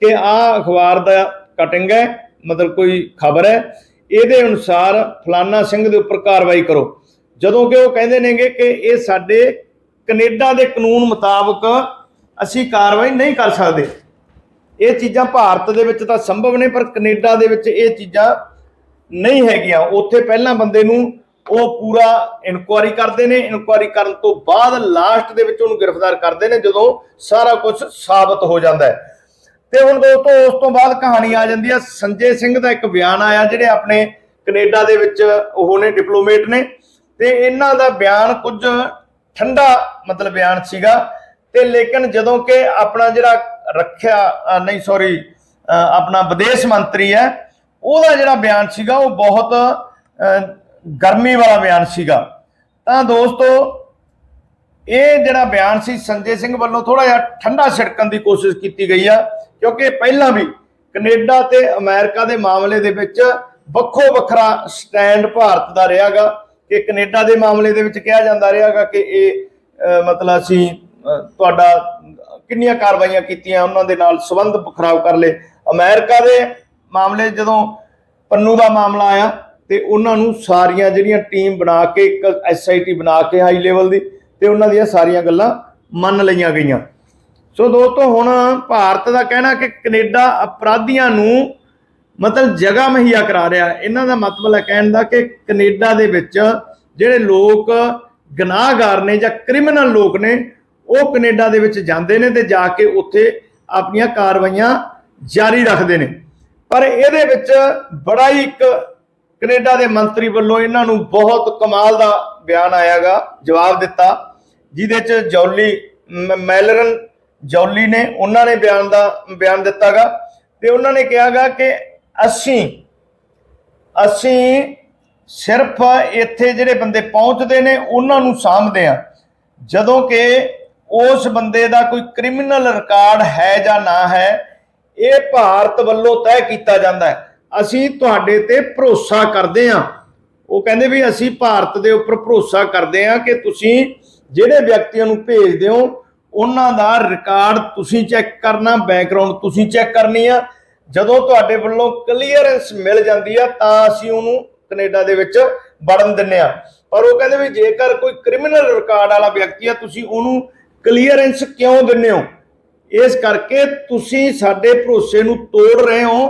ਕਿ ਆਹ ਅਖਬਾਰ ਦਾ ਕਟਿੰਗ ਹੈ, ਮਤਲਬ ਕੋਈ ਖਬਰ ਹੈ, ਇਹਦੇ ਅਨੁਸਾਰ ਫਲਾਨਾ ਸਿੰਘ ਦੇ ਉੱਪਰ ਕਾਰਵਾਈ ਕਰੋ। ਜਦੋਂ ਕਿ ਉਹ ਕਹਿੰਦੇ ਨੇਗੇ ਕਿ ਇਹ ਸਾਡੇ ਕੈਨੇਡਾ ਦੇ ਕਾਨੂੰਨ ਮੁਤਾਬਕ ਅਸੀਂ ਕਾਰਵਾਈ ਨਹੀਂ ਕਰ ਸਕਦੇ। ਇਹ ਚੀਜ਼ਾਂ ਭਾਰਤ ਦੇ ਵਿੱਚ ਤਾਂ ਸੰਭਵ ਨੇ, ਪਰ ਕੈਨੇਡਾ ਦੇ ਵਿੱਚ ਇਹ ਚੀਜ਼ਾਂ ਨਹੀਂ ਹੈਗੀਆਂ। ਉੱਥੇ ਪਹਿਲਾਂ ਬੰਦੇ ਨੂੰ ਉਹ ਪੂਰਾ ਇਨਕੁਆਰੀ ਕਰਦੇ ਨੇ। ਇਨਕੁਆਰੀ ਕਰਨ ਤੋਂ ਬਾਅਦ ਲਾਸਟ ਦੇ ਵਿੱਚ ਉਹਨੂੰ ਗ੍ਰਿਫਤਾਰ ਕਰਦੇ ਨੇ, ਜਦੋਂ ਸਾਰਾ ਕੁਝ ਸਾਬਤ ਹੋ ਜਾਂਦਾ ਹੈ। ਤੇ ਹੁਣ ਦੋਸਤੋ, ਉਸ ਤੋਂ ਬਾਅਦ ਕਹਾਣੀ ਆ ਜਾਂਦੀ ਹੈ ਸੰਜੇ ਸਿੰਘ ਦਾ ਇੱਕ ਬਿਆਨ ਆਇਆ, ਜਿਹੜੇ ਆਪਣੇ ਕੈਨੇਡਾ ਦੇ ਵਿੱਚ ਉਹ ਨੇ, ਡਿਪਲੋਮੇਟ ਨੇ। ਤੇ ਇਹਨਾਂ ਦਾ ਬਿਆਨ ਕੁਝ ਠੰਡਾ ਮਤਲਬ ਬਿਆਨ ਸੀਗਾ। ਤੇ ਲੇਕਿਨ ਜਦੋਂ ਕਿ ਆਪਣਾ ਜਿਹੜਾ ਰੱਖਿਆ ਨਹੀਂ ਸੌਰੀ ਆਪਣਾ ਵਿਦੇਸ਼ ਮੰਤਰੀ ਹੈ, ਉਹਦਾ ਜਿਹੜਾ ਬਿਆਨ ਸੀਗਾ, ਉਹ ਬਹੁਤ ਗਰਮੀ ਵਾਲਾ ਬਿਆਨ ਸੀਗਾ। ਤਾਂ ਦੋਸਤੋ, ਇਹ ਜਿਹੜਾ ਬਿਆਨ ਸੀ, ਸੰਜੇ ਸਿੰਘ ਵੱਲੋਂ ਥੋੜਾ ਜਿਹਾ ਠੰਡਾ ਛਿੜਕਣ ਦੀ ਕੋਸ਼ਿਸ਼ ਕੀਤੀ ਗਈ ਆ, ਕਿਉਂਕਿ ਪਹਿਲਾਂ ਵੀ ਕੈਨੇਡਾ ਤੇ ਅਮਰੀਕਾ ਦੇ ਮਾਮਲੇ ਦੇ ਵਿੱਚ ਵੱਖੋ ਵੱਖਰਾ ਸਟੈਂਡ ਭਾਰਤ ਦਾ ਰਿਹਾਗਾ, ਕਿ ਕੈਨੇਡਾ ਦੇ ਮਾਮਲੇ ਦੇ ਵਿੱਚ ਕਿਹਾ ਜਾਂਦਾ ਰਿਹਾਗਾ ਕਿ ਇਹ ਮਤਲਬ ਅਸੀਂ ਤੁਹਾਡਾ ਕਿੰਨੀਆਂ ਕਾਰਵਾਈਆਂ ਕੀਤੀਆਂ, ਉਹਨਾਂ ਦੇ ਨਾਲ ਸੰਬੰਧ ਖਰਾਬ ਕਰ ਲਏ। ਅਮਰੀਕਾ ਦੇ ਮਾਮਲੇ ਜਦੋਂ ਪੰਨੂ ਦਾ ਮਾਮਲਾ ਆਇਆ, ਤੇ ਉਹਨਾਂ ਨੂੰ ਸਾਰੀਆਂ ਜਿਹੜੀਆਂ ਟੀਮ ਬਣਾ ਕੇ, ਇੱਕ ਐਸਆਈਟੀ ਬਣਾ ਕੇ ਹਾਈ ਲੈਵਲ ਦੀ, ਤੇ ਉਹਨਾਂ ਦੀਆਂ ਸਾਰੀਆਂ ਗੱਲਾਂ ਮੰਨ ਲਈਆਂ ਗਈਆਂ। ਸੋ ਦੋਸਤੋ, ਹੁਣ ਭਾਰਤ ਦਾ ਕਹਿਣਾ ਕਿ ਕੈਨੇਡਾ ਅਪਰਾਧੀਆਂ ਨੂੰ ਮਤਲਬ ਜਗ੍ਹਾ ਮੁਹੱਈਆ ਕਰਾ ਰਿਹਾ। ਇਹਨਾਂ ਦਾ ਮਤਲਬ ਹੈ ਕਹਿਣ ਦਾ ਕਿ ਕੈਨੇਡਾ ਦੇ ਵਿੱਚ ਜਿਹੜੇ ਲੋਕ ਗੁਨਾਹਗਾਰ ਨੇ ਜਾਂ ਕ੍ਰਿਮੀਨਲ ਲੋਕ ਨੇ ਉਹ ਕੈਨੇਡਾ ਦੇ ਵਿੱਚ ਜਾਂਦੇ ਨੇ ਤੇ ਜਾ ਕੇ ਉੱਥੇ ਆਪਣੀਆਂ ਕਾਰਵਾਈਆਂ ਜਾਰੀ ਰੱਖਦੇ ਨੇ। ਪਰ ਇਹਦੇ ਵਿੱਚ ਬੜਾ ਹੀ ਇੱਕ ਕੈਨੇਡਾ ਦੇ ਮੰਤਰੀ ਵੱਲੋਂ ਇਹਨਾਂ ਨੂੰ ਬਹੁਤ ਕਮਾਲ ਦਾ ਬਿਆਨ ਆਇਆਗਾ, ਜਵਾਬ ਦਿੱਤਾ, ਜਿਹਦੇ ਚ ਜੌਲੀ, ਮ- ਮੈਲਰਨ ਜੌਲੀ ਨੇ ਉਹਨਾਂ ਨੇ ਬਿਆਨ ਦਾ, ਬਿਆਨ ਦਿੱਤਾਗਾ ਤੇ ਉਹਨਾਂ ਨੇ ਕਿਹਾਗਾ ਕਿ ਅਸੀਂ ਅਸੀਂ ਸਿਰਫ ਇੱਥੇ ਜਿਹੜੇ ਬੰਦੇ ਪਹੁੰਚਦੇ ਨੇ, ਉਹਨਾਂ ਨੂੰ ਸਾਂਭਦੇ ਆ ਜਦੋਂ ਕਿ ਉਸ ਬੰਦੇ ਦਾ ਕੋਈ ਕ੍ਰਿਮੀਨਲ ਰਿਕਾਰਡ ਹੈ ਜਾਂ ਨਾ ਹੈ, ਇਹ ਭਾਰਤ ਵੱਲੋਂ ਤੈਅ ਕੀਤਾ ਜਾਂਦਾ ਹੈ। ਅਸੀਂ ਤੁਹਾਡੇ ਤੇ ਭਰੋਸਾ ਕਰਦੇ ਹਾਂ। ਉਹ ਕਹਿੰਦੇ ਵੀ ਅਸੀਂ ਭਾਰਤ ਦੇ ਉੱਪਰ ਭਰੋਸਾ ਕਰਦੇ ਹਾਂ ਕਿ ਤੁਸੀਂ ਜਿਹੜੇ ਵਿਅਕਤੀਆਂ ਨੂੰ ਭੇਜਦੇ ਹੋ, ਉਹਨਾਂ ਦਾ ਰਿਕਾਰਡ ਤੁਸੀਂ ਚੈੱਕ ਕਰਨਾ ਬੈਕਗ੍ਰਾਉਂਡ ਤੁਸੀਂ ਚੈੱਕ ਕਰਨੀ ਆ। ਜਦੋਂ ਤੁਹਾਡੇ ਵੱਲੋਂ ਕਲੀਅਰੈਂਸ ਮਿਲ ਜਾਂਦੀ ਆ, ਤਾਂ ਅਸੀਂ ਉਹਨੂੰ ਕੈਨੇਡਾ ਦੇ ਵਿੱਚ ਵੜਨ ਦਿੰਨੇ ਆ ਪਰ ਉਹ ਕਹਿੰਦੇ ਵੀ ਜੇਕਰ ਕੋਈ ਕ੍ਰਿਮੀਨਲ ਰਿਕਾਰਡ ਵਾਲਾ ਵਿਅਕਤੀ ਆ, ਤੁਸੀਂ ਉਹਨੂੰ ਕਲੀਅਰੈਂਸ ਕਿਉਂ ਦਿੰਨੇ ਹੋ? ਇਸ ਕਰਕੇ ਤੁਸੀਂ ਸਾਡੇ ਭਰੋਸੇ ਨੂੰ ਤੋੜ ਰਹੇ ਹੋ।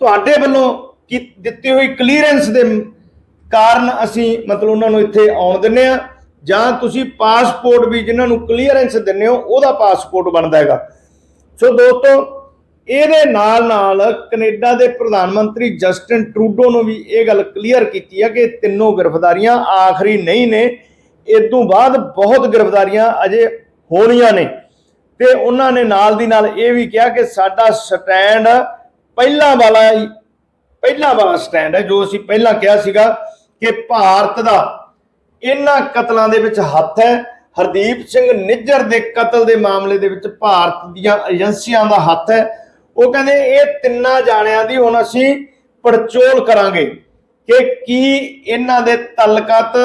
ਤੁਹਾਡੇ ਵੱਲੋਂ ਕੀ ਦਿੱਤੀ ਹੋਈ ਕਲੀਅਰੈਂਸ ਦੇ ਕਾਰਨ ਅਸੀਂ ਮਤਲਬ ਉਹਨਾਂ ਨੂੰ ਇੱਥੇ ਆਉਣ ਦਿੰਨੇ ਆ ਜਾਂ ਤੁਸੀਂ ਪਾਸਪੋਰਟ ਵੀ ਜਿਨ੍ਹਾਂ ਨੂੰ ਕਲੀਅਰੈਂਸ ਦਿੰਦੇ ਹੋ, ਉਹਦਾ ਪਾਸਪੋਰਟ ਬਣਦਾ ਹੈਗਾ। ਸੋ ਦੋਸਤੋ, ਇਹਦੇ ਨਾਲ ਨਾਲ ਕੈਨੇਡਾ ਦੇ ਪ੍ਰਧਾਨ ਮੰਤਰੀ ਜਸਟਿਨ ਟਰੂਡੋ ਨੂੰ ਵੀ ਇਹ ਗੱਲ ਕਲੀਅਰ ਕੀਤੀ ਹੈ ਕਿ ਤਿੰਨੋਂ ਗ੍ਰਿਫਤਾਰੀਆਂ ਆਖਰੀ ਨਹੀਂ ਨੇ। ਇਸ ਤੋਂ ਬਾਅਦ ਬਹੁਤ ਗ੍ਰਿਫਤਾਰੀਆਂ ਅਜੇ ਹੋਣੀਆਂ ਨੇ। ਤੇ ਉਹਨਾਂ ਨੇ ਨਾਲ ਦੀ ਨਾਲ ਇਹ ਵੀ ਕਿਹਾ ਕਿ ਸਾਡਾ ਸਟੈਂਡ ਪਹਿਲਾਂ ਵਾਲਾ ਹੀ ਪਹਿਲਾਂ ਵਾਲਾ ਸਟੈਂਡ ਹੈ, ਜੋ ਅਸੀਂ ਪਹਿਲਾਂ ਕਿਹਾ ਸੀਗਾ ਕਿ ਭਾਰਤ ਦਾ ਇਹਨਾਂ ਕਤਲਾਂ ਦੇ ਵਿੱਚ ਹੱਥ ਹੈ। ਹਰਦੀਪ ਸਿੰਘ ਨਿੱਜਰ ਦੇ ਕਤਲ ਦੇ ਮਾਮਲੇ ਦੇ ਵਿੱਚ ਭਾਰਤ ਦੀਆਂ ਏਜੰਸੀਆਂ ਦਾ ਹੱਥ ਹੈ। ਉਹ ਕਹਿੰਦੇ, ਇਹ ਤਿੰਨਾਂ ਜਾਣਿਆਂ ਦੀ ਹੁਣ ਅਸੀਂ ਪੜਚੋਲ ਕਰਾਂਗੇ ਕਿ ਕੀ ਇਹਨਾਂ ਦੇ ਤਲਕਤ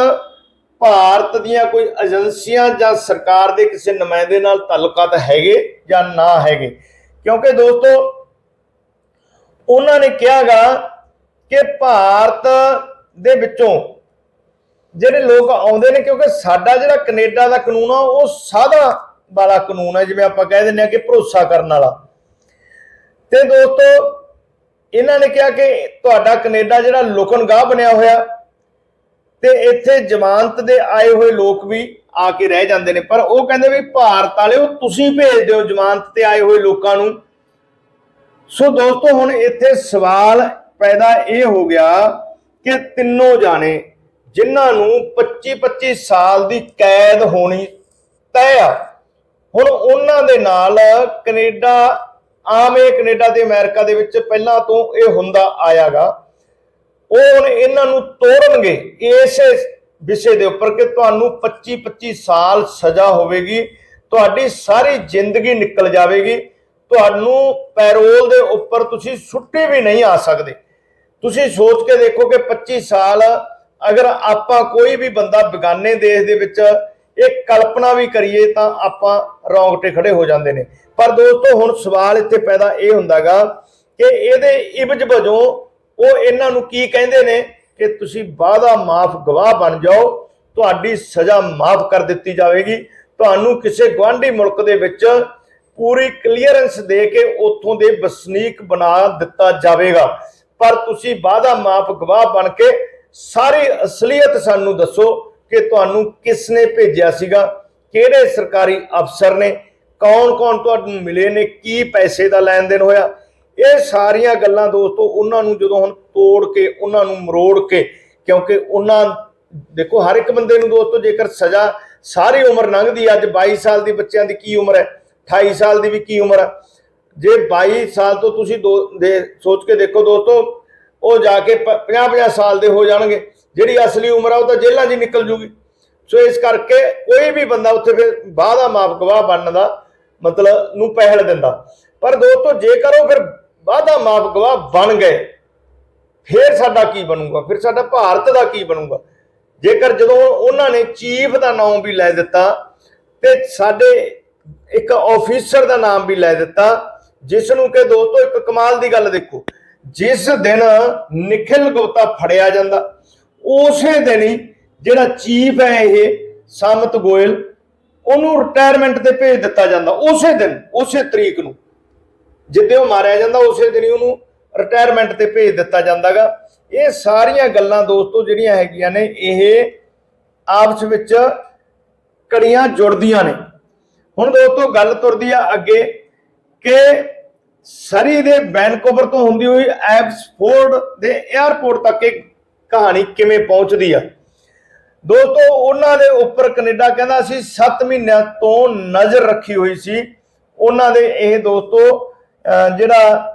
ਭਾਰਤ ਦੀਆਂ ਕੋਈ ਏਜੰਸੀਆਂ ਜਾਂ ਸਰਕਾਰ ਦੇ ਕਿਸੇ ਨੁਮਾਇੰਦੇ ਨਾਲ ਤਾਲੁਕਾਤ ਹੈਗੇ ਜਾਂ ਨਾ ਹੈਗੇ? ਕਿਉਂਕਿ ਦੋਸਤੋ, ਉਹਨਾਂ ਨੇ ਕਿਹਾਗਾ ਕਿ ਭਾਰਤ ਦੇ ਵਿੱਚੋਂ ਜਿਹੜੇ ਲੋਕ ਆਉਂਦੇ ਨੇ, ਕਿਉਂਕਿ ਸਾਡਾ ਜਿਹੜਾ ਕੈਨੇਡਾ ਦਾ ਕਾਨੂੰਨ ਆ, ਉਹ ਸਾਦਾ ਵਾਲਾ ਕਾਨੂੰਨ ਹੈ ਜਿਵੇਂ ਆਪਾਂ ਕਹਿ ਦਿੰਦੇ ਆ ਕਿ ਭਰੋਸਾ ਕਰਨ ਵਾਲਾ। ਤੇ ਦੋਸਤੋ, ਇਹਨਾਂ ਨੇ ਕਿਹਾ ਕਿ ਤੁਹਾਡਾ ਕੈਨੇਡਾ ਜਿਹੜਾ ਲੁਕਣਗਾਹ ਬਣਿਆ ਹੋਇਆ ਤੇ ਇੱਥੇ ਜ਼ਮਾਨਤ ਦੇ ਆਏ ਹੋਏ ਲੋਕ ਵੀ ਆ ਕੇ ਰਹਿ ਜਾਂਦੇ ਨੇ। ਪਰ ਉਹ ਕਹਿੰਦੇ ਵੀ ਭਾਰਤ ਵਾਲਿਓ, ਤੁਸੀਂ ਭੇਜ ਦਿਓ ਜ਼ਮਾਨਤ ਤੇ ਆਏ ਹੋਏ ਲੋਕਾਂ ਨੂੰ। ਸੋ ਦੋਸਤੋ, ਹੁਣ ਇੱਥੇ ਸਵਾਲ ਪੈਦਾ ਇਹ ਹੋ ਗਿਆ ਕਿ ਤਿੰਨੋਂ ਜਾਣੇ ਜਿਨ੍ਹਾਂ ਨੂੰ 25-25 ਸਾਲ ਦੀ ਕੈਦ ਹੋਣੀ ਤੈਅ ਆ, ਹੁਣ ਉਹਨਾਂ ਦੇ ਨਾਲ ਕੈਨੇਡਾ, ਆਮ ਇਹ ਕੈਨੇਡਾ ਤੇ ਅਮਰੀਕਾ ਦੇ ਵਿੱਚ ਪਹਿਲਾਂ ਤੋਂ ਇਹ ਹੁੰਦਾ ਆਇਆਗਾ। ਉਹ ਹੁਣ ਇਹਨਾਂ ਨੂੰ ਤੋੜਨਗੇ ਇਸੇ ਵਿਸ਼ੇ ਦੇ ਉੱਪਰ ਕਿ ਤੁਹਾਨੂੰ 25-25 ਸਾਲ ਸਜ਼ਾ ਹੋਵੇਗੀ, ਤੁਹਾਡੀ ਸਾਰੀ ਜ਼ਿੰਦਗੀ ਨਿਕਲ ਜਾਵੇਗੀ, ਤੁਹਾਨੂੰ ਪੈਰੋਲ ਦੇ ਉੱਪਰ ਤੁਸੀਂ ਛੁੱਟੀ ਵੀ ਨਹੀਂ ਆ ਸਕਦੇ। ਤੁਸੀਂ ਸੋਚ ਕੇ ਦੇਖੋ ਕਿ 25 ਸਾਲ ਅਗਰ ਆਪਾਂ ਕੋਈ ਵੀ ਬੰਦਾ ਬਗਾਨੇ ਦੇਸ਼ ਦੇ ਵਿੱਚ ਇਹ ਕਲਪਨਾ ਵੀ ਕਰੀਏ ਤਾਂ ਆਪਾਂ ਰੌਂਗਟੇ ਖੜੇ ਹੋ ਜਾਂਦੇ ਨੇ। ਪਰ ਦੋਸਤੋ ਹੁਣ ਸਵਾਲ ਇੱਥੇ ਪੈਦਾ ਇਹ ਹੁੰਦਾਗਾ ਕਿ ਇਹਦੇ ਇਬਜ ਵਜੋਂ ਉਹ ਇਹਨਾਂ ਨੂੰ ਕੀ ਕਹਿੰਦੇ ਨੇ ਕਿ ਤੁਸੀਂ ਵਾਦਾ ਮਾਫ ਗਵਾਹ ਬਣ ਜਾਓ, ਤੁਹਾਡੀ ਸਜ਼ਾ ਮਾਫ ਕਰ ਦਿੱਤੀ ਜਾਵੇਗੀ। ਤੁਹਾਨੂੰ ਕਿਸੇ ਗਵਾਂਢੀ ਮੁਲਕ ਦੇ ਵਿੱਚ ਪੂਰੀ ਕਲੀਅਰੈਂਸ ਦੇ ਕੇ ਉੱਥੋਂ ਦੇ ਵਸਨੀਕ ਬਣਾ ਦਿੱਤਾ ਜਾਵੇਗਾ। ਪਰ ਤੁਸੀਂ ਵਾਦਾ ਮਾਫ ਗਵਾਹ ਬਣ ਕੇ ਸਾਰੀ ਅਸਲੀਅਤ ਸਾਨੂੰ ਦੱਸੋ ਕਿ ਤੁਹਾਨੂੰ ਕਿਸ ਨੇ ਭੇਜਿਆ ਸੀਗਾ, ਕਿਹੜੇ ਸਰਕਾਰੀ ਅਫਸਰ ਨੇ, ਕੌਣ-ਕੌਣ ਤੁਹਾਨੂੰ ਮਿਲੇ ਨੇ, ਕੀ ਪੈਸੇ ਦਾ ਲੈਣ ਦੇਣ ਹੋਇਆ ਇਹ ਸਾਰੀਆਂ ਗੱਲਾਂ ਦੋਸਤੋ ਉਹਨਾਂ ਨੂੰ ਜਦੋਂ ਹੁਣ ਤੋੜ ਕੇ, ਉਹਨਾਂ ਨੂੰ ਮਰੋੜ ਕੇ, ਕਿਉਂਕਿ ਉਹਨਾਂ ਦੇਖੋ ਹਰ ਇੱਕ ਬੰਦੇ ਨੂੰ ਦੋਸਤੋ ਜੇਕਰ ਸਜ਼ਾ ਸਾਰੀ ਉਮਰ ਲੰਘਦੀ ਅੱਜ 22 ਸਾਲ ਦੀ ਬੱਚਿਆਂ ਦੀ ਕੀ ਉਮਰ ਹੈ 28 ਸਾਲ ਦੀ ਵੀ ਕੀ ਉਮਰ ਹੈ ਜੇ 22 ਸਾਲ ਤੋਂ ਤੁਸੀਂ ਦੋ ਦੇ ਸੋਚ ਕੇ ਦੇਖੋ ਦੋਸਤੋ, ਉਹ ਜਾ ਕੇ 50-50 ਸਾਲ ਦੇ ਹੋ ਜਾਣਗੇ, ਜਿਹੜੀ ਅਸਲੀ ਉਮਰ ਆ ਉਹ ਤਾਂ ਜੇਲ੍ਹਾਂ 'ਚ ਹੀ ਨਿਕਲ ਜੂਗੀ। ਸੋ ਇਸ ਕਰਕੇ ਕੋਈ ਵੀ ਬੰਦਾ ਉੱਥੇ ਫਿਰ ਵਾਦਾ ਮਾਫ ਗਵਾਹ ਬਣਨ ਦਾ ਮਤਲਬ ਨੂੰ ਪਹਿਲ ਦਿੰਦਾ। ਪਰ ਦੋਸਤੋ ਜੇਕਰ ਉਹ ਫਿਰ ਵਾਦਾ ਮਾਫ ਗਵਾਹ ਬਣ ਗਏ। ਫਿਰ ਸਾਡਾ ਕੀ ਬਣੂਗਾ? ਫਿਰ ਸਾਡਾ ਭਾਰਤ ਦਾ ਕੀ ਬਣੂਗਾ? ਜੇਕਰ ਜਦੋਂ ਉਹਨਾਂ ਨੇ ਚੀਫ ਦਾ ਨਾਮ ਵੀ ਲੈ ਦਿੱਤਾ ਤੇ ਸਾਡੇ ਇੱਕ ਆਫੀਸਰ ਦਾ ਨਾਮ ਵੀ ਲੈ ਦਿੱਤਾ ਜਿਸ ਨੂੰ ਕਿ ਦੋਸਤੋ ਇੱਕ ਕਮਾਲ ਦੀ ਗੱਲ ਦੇਖੋ, ਜਿਸ ਦਿਨ ਨikhil ਗੁਪਤਾ ਫੜਿਆ ਜਾਂਦਾ, ਉਸੇ ਦਿਨ ਹੀ ਜਿਹੜਾ ਚੀਫ ਹੈ ਇਹ, ਸਾਮਤ ਗੋਇਲ, ਉਹਨੂੰ ਰਿਟਾਇਰਮੈਂਟ ਤੇ ਭੇਜ ਦਿੱਤਾ ਜਾਂਦਾ, ਉਸੇ ਦਿਨ, ਉਸੇ ਤਰੀਕ ਨੂੰ। ਜਿੱਦੇ ਉਹ ਮਾਰਿਆ ਜਾਂਦਾ, ਉਸੇ ਦਿਨ ਹੀ ਉਹਨੂੰ ਰਿਟਾਇਰਮੈਂਟ ਤੇ ਭੇਜ ਦਿੱਤਾ ਜਾਂਦਾਗਾ। ਇਹ ਸਾਰੀਆਂ ਗੱਲਾਂ ਦੋਸਤੋ ਜਿਹੜੀਆਂ ਹੈਗੀਆਂ ਨੇ, ਇਹ ਆਪਸ ਵਿੱਚ ਕੜੀਆਂ ਜੁੜਦੀਆਂ ਨੇ। ਹੁਣ ਦੋਸਤੋ ਗੱਲ ਤੁਰਦੀ ਆ ਅੱਗੇ ਕਿ ਸਰੀ ਦੇ ਵੈਨਕੂਵਰ ਤੋਂ ਹੁੰਦੀ ਹੋਈ ਐਬਸਫੋਰਡ ਦੇ 에ਅਰਪੋਰਟ ਤੱਕ ਇਹ ਕਹਾਣੀ ਕਿਵੇਂ ਪਹੁੰਚਦੀ ਆ? ਦੋਸਤੋ ਉਹਨਾਂ ਦੇ ਉੱਪਰ ਕੈਨੇਡਾ ਕਹਿੰਦਾ ਸੀ 7 ਮਹੀਨਿਆਂ ਤੋਂ ਨਜ਼ਰ ਰੱਖੀ ਹੋਈ ਸੀ। ਉਹਨਾਂ ਦੇ ਇਹ ਦੋਸਤੋ ਜਿਹੜਾ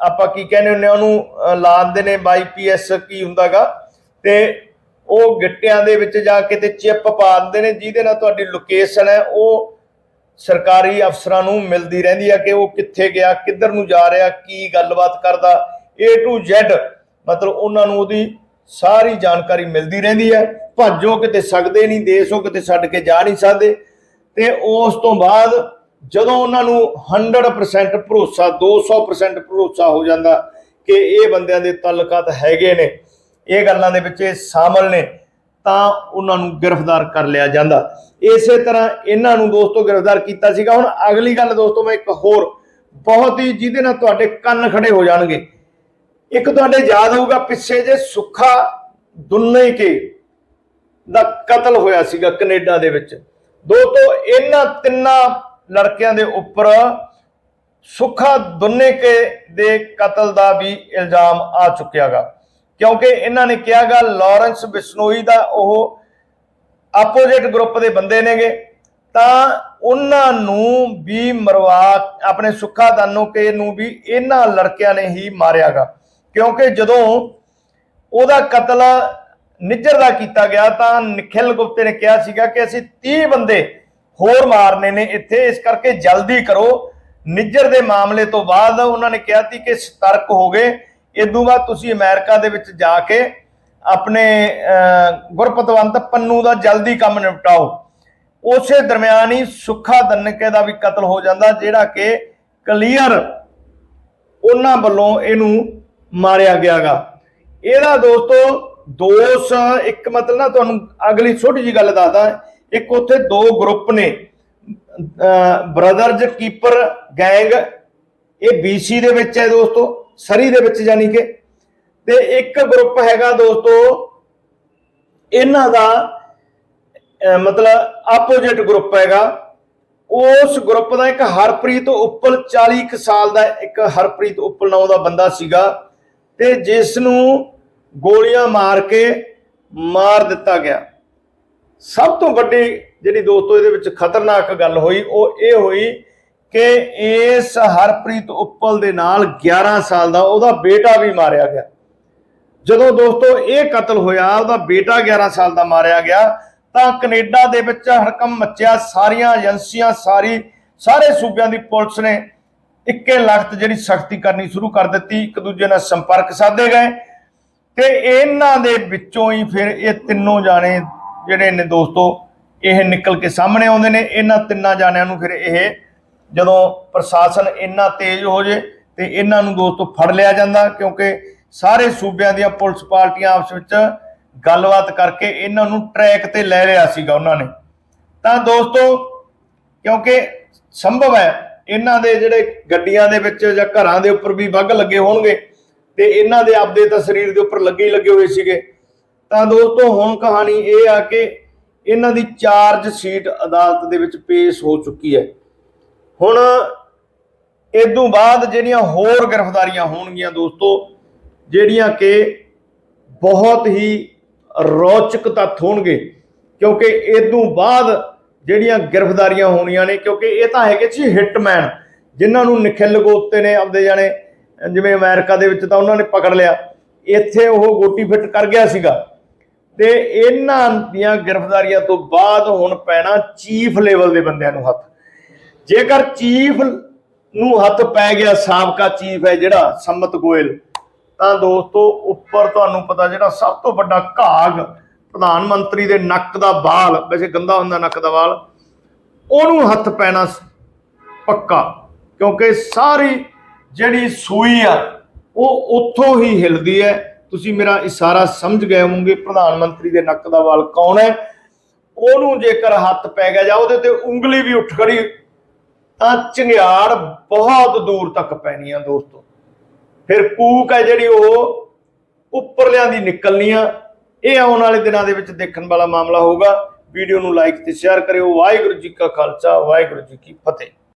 ਆਪਾਂ ਕੀ ਕਹਿੰਦੇ ਹੁੰਦੇ ਆ ਉਹਨੂੰ, ਅਹ ਲਾ ਦਿੰਦੇ ਨੇ ਬਾਈਪੀਐਸ ਕੀ ਹੁੰਦਾਗਾ, ਤੇ ਉਹ ਗਿੱਟਿਆਂ ਦੇ ਵਿੱਚ ਜਾ ਕੇ ਤੇ ਚਿਪ ਪਾ ਦਿੰਦੇ ਨੇ, ਜਿਹਦੇ ਨਾਲ ਤੁਹਾਡੀ ਲੋਕੇਸ਼ਨ ਹੈ, ਉਹ ਸਰਕਾਰੀ ਅਫਸਰਾਂ ਨੂੰ ਮਿਲਦੀ ਰਹਿੰਦੀ ਹੈ ਕਿ ਉਹ ਕਿੱਥੇ ਗਿਆ, ਕਿੱਧਰ ਨੂੰ ਜਾ ਰਿਹਾ, ਕੀ ਗੱਲਬਾਤ ਕਰਦਾ, A to Z, ਮਤਲਬ ਉਹਨਾਂ ਨੂੰ ਉਹਦੀ ਸਾਰੀ ਜਾਣਕਾਰੀ ਮਿਲਦੀ ਰਹਿੰਦੀ ਹੈ। ਭੱਜੋ ਕਿਤੇ ਸਕਦੇ ਨਹੀਂ, ਦੇਸ਼ੋਂ ਕਿਤੇ ਛੱਡ ਕੇ ਜਾ ਨਹੀਂ ਸਕਦੇ। ਤੇ ਉਸ ਤੋਂ ਬਾਅਦ ਜਦੋਂ ਉਹਨਾਂ ਨੂੰ 100% ਭਰੋਸਾ 200% ਭਰੋਸਾ ਹੋ ਜਾਂਦਾ ਕਿ ਇਹ ਬੰਦਿਆਂ ਦੇ ਤਾਲੁਕਾਤ ਹੈਗੇ ਨੇ, ਇਹ ਗੱਲਾਂ ਦੇ ਵਿੱਚ ਇਹ ਸ਼ਾਮਲ ਨੇ, ਤਾਂ ਉਹਨਾਂ ਨੂੰ ਗ੍ਰਿਫਤਾਰ ਕਰ ਲਿਆ ਜਾਂਦਾ। ਇਸੇ ਤਰ੍ਹਾਂ ਇਹਨਾਂ ਨੂੰ ਦੋਸਤੋ ਗ੍ਰਿਫਤਾਰ ਕੀਤਾ ਸੀਗਾ। ਹੁਣ ਅਗਲੀ ਗੱਲ ਦੋਸਤੋ ਮੈਂ ਇੱਕ ਹੋਰ ਬਹੁਤ ਹੀ ਜਿਹਦੇ ਨਾਲ ਤੁਹਾਡੇ ਕੰਨ ਖੜੇ ਹੋ ਜਾਣਗੇ। ਇੱਕ ਤੁਹਾਡੇ ਯਾਦ ਹੋਊਗਾ ਪਿੱਛੇ ਜੇ ਸੁੱਖਾ ਦੁੰਨੇ ਕੇ ਦਾ ਕਤਲ ਹੋਇਆ ਸੀਗਾ ਕੈਨੇਡਾ ਦੇ ਵਿੱਚ। ਦੋਸਤੋ ਇਹਨਾਂ ਤਿੰਨਾਂ ਲੜਕਿਆਂ ਦੇ ਉੱਪਰ ਸੁੱਖਾ ਦੁੰਨੇਕੇ ਦੇ ਕਤਲ ਦਾ ਵੀ ਇਲਜ਼ਾਮ ਆ ਚੁੱਕਿਆਗਾ। ਕਿਉਂਕਿ ਇਹਨਾਂ ਨੇ ਕਿਹਾਗਾ, ਲਾਰੈਂਸ ਬਿਸ਼ਨੋਈ ਦਾ ਉਹ ਆਪੋਜੀਟ ਗਰੁੱਪ ਦੇ ਬੰਦੇ ਨੇਗੇ। ਤਾਂ ਉਹਨਾਂ ਨੂੰ ਵੀ ਮਰਵਾ, ਆਪਣੇ ਸੁੱਖਾ ਦਾਨੋਕੇ ਨੂੰ ਵੀ ਇਹਨਾਂ ਲੜਕਿਆਂ ਨੇ ਹੀ ਮਾਰਿਆਗਾ। ਕਿਉਂਕਿ ਜਦੋਂ ਉਹਦਾ ਕਤਲ ਨਿੱਜਰ ਦਾ ਕੀਤਾ ਗਿਆ, ਤਾਂ ਨikhil ਗੁਪਤੇ ਨੇ ਕਿਹਾ ਸੀਗਾ ਕਿ ਅਸੀਂ 30 ਬੰਦੇ ਹੋਰ ਮਾਰਨੇ ਨੇ ਇੱਥੇ ਇਸ ਕਰਕੇ ਜਲਦੀ ਕਰੋ। ਨਿੱਜਰ ਦੇ ਮਾਮਲੇ ਤੋਂ ਬਾਅਦ ਉਹਨਾਂ ਨੇ ਕਿਹਾ ਸੀ ਕਿ ਸਤਰਕ ਹੋ ਗਏ। ਇਦੋਂ ਬਾਅਦ ਤੁਸੀਂ ਅਮਰੀਕਾ ਦੇ ਵਿੱਚ ਜਾ ਕੇ ਆਪਣੇ ਅਹ, ਗੁਰਪਤਵੰਤ ਪੰਨੂ ਦਾ ਜਲਦੀ ਕੰਮ ਨਿਪਟਾਓ। ਉਸੇ ਦਰਮਿਆਨ ਹੀ ਸੁੱਖਾ ਦੰਨਕੇ ਦਾ ਵੀ ਕਤਲ ਹੋ ਜਾਂਦਾ ਜਿਹੜਾ ਕਿ ਕਲੀਅਰ ਉਹਨਾਂ ਵੱਲੋਂ ਇਹਨੂੰ ਮਾਰਿਆ ਗਿਆਗਾ। ਇਹਦਾ ਦੋਸਤੋ ਦੋਸ਼ ਇੱਕ ਮਤਲਬ ਨਾ ਤੁਹਾਨੂੰ ਅਗਲੀ ਛੋਟੀ ਜੀ ਗੱਲ ਦੱਸਦਾ ਇੱਕ ਉੱਥੇ ਦੋ ਗਰੁੱਪ ਨੇ ਬ੍ਰਦਰਜ਼ ਕੀਪਰ ਗੈਂਗ, ਇਹ BC ਦੇ ਵਿੱਚ ਹੈ ਦੋਸਤੋ, ਸਰੀ ਦੇ ਵਿੱਚ ਯਾਨੀ ਕਿ, ਤੇ ਇੱਕ ਗਰੁੱਪ ਹੈਗਾ ਦੋਸਤੋ, ਇਹਨਾਂ ਦਾ ਮਤਲਬ ਆਪੋਜੀਟ ਗਰੁੱਪ ਹੈਗਾ। ਉਸ ਗਰੁੱਪ ਦਾ ਇੱਕ ਹਰਪ੍ਰੀਤ ਉੱਪਲ 40 ਕੁ ਸਾਲ ਦਾ, ਇੱਕ ਹਰਪ੍ਰੀਤ ਉੱਪਲ ਨਾਮ ਦਾ ਬੰਦਾ ਸੀਗਾ, ਤੇ ਜਿਸ ਨੂੰ ਗੋਲੀਆਂ ਮਾਰ ਕੇ ਮਾਰ ਦਿੱਤਾ ਗਿਆ। ਸਭ ਤੋਂ ਵੱਡੀ ਜਿਹੜੀ ਦੋਸਤੋ ਇਹਦੇ ਵਿੱਚ ਖਤਰਨਾਕ ਗੱਲ ਹੋਈ, ਉਹ ਇਹ ਹੋਈ ਕਿ ਇਸ ਹਰਪ੍ਰੀਤ ਉੱਪਲ ਦੇ ਨਾਲ 11 ਸਾਲ ਦਾ ਉਹਦਾ ਬੇਟਾ ਵੀ ਮਾਰਿਆ ਗਿਆ। ਜਦੋਂ ਦੋਸਤੋ ਇਹ ਕਤਲ ਹੋਇਆ, ਉਹਦਾ ਬੇਟਾ 11 ਸਾਲ ਦਾ ਮਾਰਿਆ ਗਿਆ, ਤਾਂ ਕੈਨੇਡਾ ਦੇ ਵਿੱਚ ਹੜਕਮ ਮੱਚਿਆ, ਸਾਰੀਆਂ ਏਜੰਸੀਆਂ, ਸਾਰੀ, ਸਾਰੇ ਸੂਬਿਆਂ ਦੀ ਪੁਲਿਸ ਨੇ ਇੱਕੇ ਲਖਤ ਜਿਹੜੀ ਸਖਤੀ ਕਰਨੀ ਸ਼ੁਰੂ ਕਰ ਦਿੱਤੀ, ਇੱਕ ਦੂਜੇ ਨਾਲ ਸੰਪਰਕ ਸਾਧੇ ਗਏ ਤੇ ਇਹਨਾਂ ਦੇ ਵਿੱਚੋਂ ਹੀ ਫਿਰ ਇਹ ਤਿੰਨੋਂ ਜਾਣੇ ਜਿਹੜੇ ਨੇ ਦੋਸਤੋ ਇਹ ਨਿਕਲ ਕੇ ਸਾਹਮਣੇ ਆਉਂਦੇ ਨੇ, ਇਹਨਾਂ ਤਿੰਨਾਂ ਜਾਣਿਆਂ ਨੂੰ ਫਿਰ ਇਹ ਜਦੋਂ ਪ੍ਰਸ਼ਾਸਨ ਇੰਨਾ ਤੇਜ਼ ਹੋ ਜੇ ਤੇ ਇਹਨਾਂ ਨੂੰ ਦੋਸਤੋ ਫੜ ਲਿਆ ਜਾਂਦਾ, ਕਿਉਂਕਿ ਸਾਰੇ ਸੂਬਿਆਂ ਦੀਆਂ ਪੁਲਿਸ ਪਾਰਟੀਆਂ ਆਪਸ ਵਿੱਚ ਗੱਲਬਾਤ ਕਰਕੇ ਇਹਨਾਂ ਨੂੰ ਟਰੈਕ ਤੇ ਲੈ ਲਿਆ ਸੀਗਾ ਉਹਨਾਂ ਨੇ। ਤਾਂ ਦੋਸਤੋ, ਕਿਉਂਕਿ ਸੰਭਵ ਹੈ ਇਹਨਾਂ ਦੇ ਜਿਹੜੇ ਗੱਡੀਆਂ ਦੇ ਵਿੱਚ ਜਾਂ ਘਰਾਂ ਦੇ ਉੱਪਰ ਵੀ ਵੱਗ ਲੱਗੇ ਹੋਣਗੇ ਤੇ ਇਹਨਾਂ ਦੇ ਆਪਦੇ ਤਾਂ ਸਰੀਰ ਦੇ ਉੱਪਰ ਲੱਗੇ ਹੀ ਲੱਗੇ ਹੋਏ ਸੀਗੇ। ਤਾਂ ਦੋਸਤੋ, ਹੁਣ ਕਹਾਣੀ ਇਹ ਆ ਕਿ ਇਹਨਾਂ ਦੀ ਚਾਰਜ ਸ਼ੀਟ ਅਦਾਲਤ ਦੇ ਵਿੱਚ ਪੇਸ਼ ਹੋ ਚੁੱਕੀ ਹੈ। ਹੁਣ ਇਦੋਂ ਬਾਅਦ ਜਿਹੜੀਆਂ ਹੋਰ ਗ੍ਰਿਫਤਾਰੀਆਂ ਹੋਣਗੀਆਂ ਦੋਸਤੋ, ਜਿਹੜੀਆਂ ਕਿ ਬਹੁਤ ਹੀ ਰੌਚਕ ਤੱਥ ਹੋਣਗੇ, ਕਿਉਂਕਿ ਇਦੋਂ ਬਾਅਦ ਜਿਹੜੀਆਂ ਗ੍ਰਿਫਤਾਰੀਆਂ ਹੋਣੀਆਂ ਨੇ, ਕਿਉਂਕਿ ਇਹ ਤਾਂ ਹੈਗੇ ਸੀ ਹਿੱਟਮੈਨ, ਜਿਨ੍ਹਾਂ ਨੂੰ ਨਖਿਲ ਗੋਤੇ ਨੇ ਆਪਦੇ ਜਾਣੇ, ਜਿਵੇਂ ਅਮਰੀਕਾ ਦੇ ਵਿੱਚ ਤਾਂ ਉਹਨਾਂ ਨੇ ਪਕੜ ਲਿਆ। ਇੱਥੇ ਉਹ ਗੋਟੀ ਫਿੱਟ ਕਰ ਗਿਆ ਸੀਗਾ। ਤੇ ਇਹਨਾਂ ਦੀਆਂ ਗ੍ਰਿਫਤਾਰੀਆਂ ਤੋਂ ਬਾਅਦ ਹੁਣ ਪੈਣਾ ਚੀਫ ਲੈਵਲ ਦੇ ਬੰਦਿਆਂ ਨੂੰ ਹੱਥ। ਜੇਕਰ ਚੀਫ ਨੂੰ ਹੱਥ ਪੈ ਗਿਆ, ਸਾਬਕਾ ਚੀਫ ਹੈ ਜਿਹੜਾ ਸੰਮਤ ਗੋਇਲ, ਤਾਂ ਦੋਸਤੋ ਉੱਪਰ ਤੁਹਾਨੂੰ ਪਤਾ ਜਿਹੜਾ ਸਭ ਤੋਂ ਵੱਡਾ ਘਾਗ ਪ੍ਰਧਾਨ ਮੰਤਰੀ ਦੇ ਨੱਕ ਦਾ ਵਾਲ, ਵੈਸੇ ਗੰਦਾ ਹੁੰਦਾ ਨੱਕ ਦਾ ਵਾਲ, ਉਹਨੂੰ ਹੱਥ ਪੈਣਾ ਪੱਕਾ। ਕਿਉਂਕਿ ਸਾਰੀ ਜਿਹੜੀ ਸੂਈ ਆ, ਉਹ ਉੱਥੋਂ ਹੀ ਹਿਲਦੀ ਹੈ। ਤੁਸੀਂ ਮੇਰਾ ਇਸ਼ਾਰਾ ਸਮਝ ਗਏ ਹੋਵੋਗੇ, ਪ੍ਰਧਾਨ ਮੰਤਰੀ ਦੇ ਨੱਕ ਦਾ ਵਾਲ ਕੌਣ ਹੈ? ਉਹਨੂੰ ਜੇਕਰ ਹੱਥ ਪੈ ਗਿਆ ਜਾਂ ਉਹਦੇ ਤੇ ਉਂਗਲੀ ਵੀ ਉੱਠ ਖੜੀ, ਤਾਂ ਚੰਗਿਆੜ ਬਹੁਤ ਦੂਰ ਤੱਕ ਪੈਣੀ ਆ ਦੋਸਤੋ। ਫਿਰ ਕੂਕ ਹੈ ਜਿਹੜੀ ਉਹ ਉੱਪਰਲਿਆਂ ਦੀ ਨਿਕਲਣੀ ਆ। ਇਹ ਆਉਣ ਵਾਲੇ ਦਿਨਾਂ ਦੇ ਵਿੱਚ ਦੇਖਣ ਵਾਲਾ ਮਾਮਲਾ ਹੋਊਗਾ। ਵੀਡੀਓ ਨੂੰ ਲਾਈਕ ਤੇ ਸ਼ੇਅਰ ਕਰਿਓ। ਵਾਹਿਗੁਰੂ ਜੀ ਕਾ ਖਾਲਸਾ, ਵਾਹਿਗੁਰੂ ਜੀ ਕੀ ਫਤਿਹ।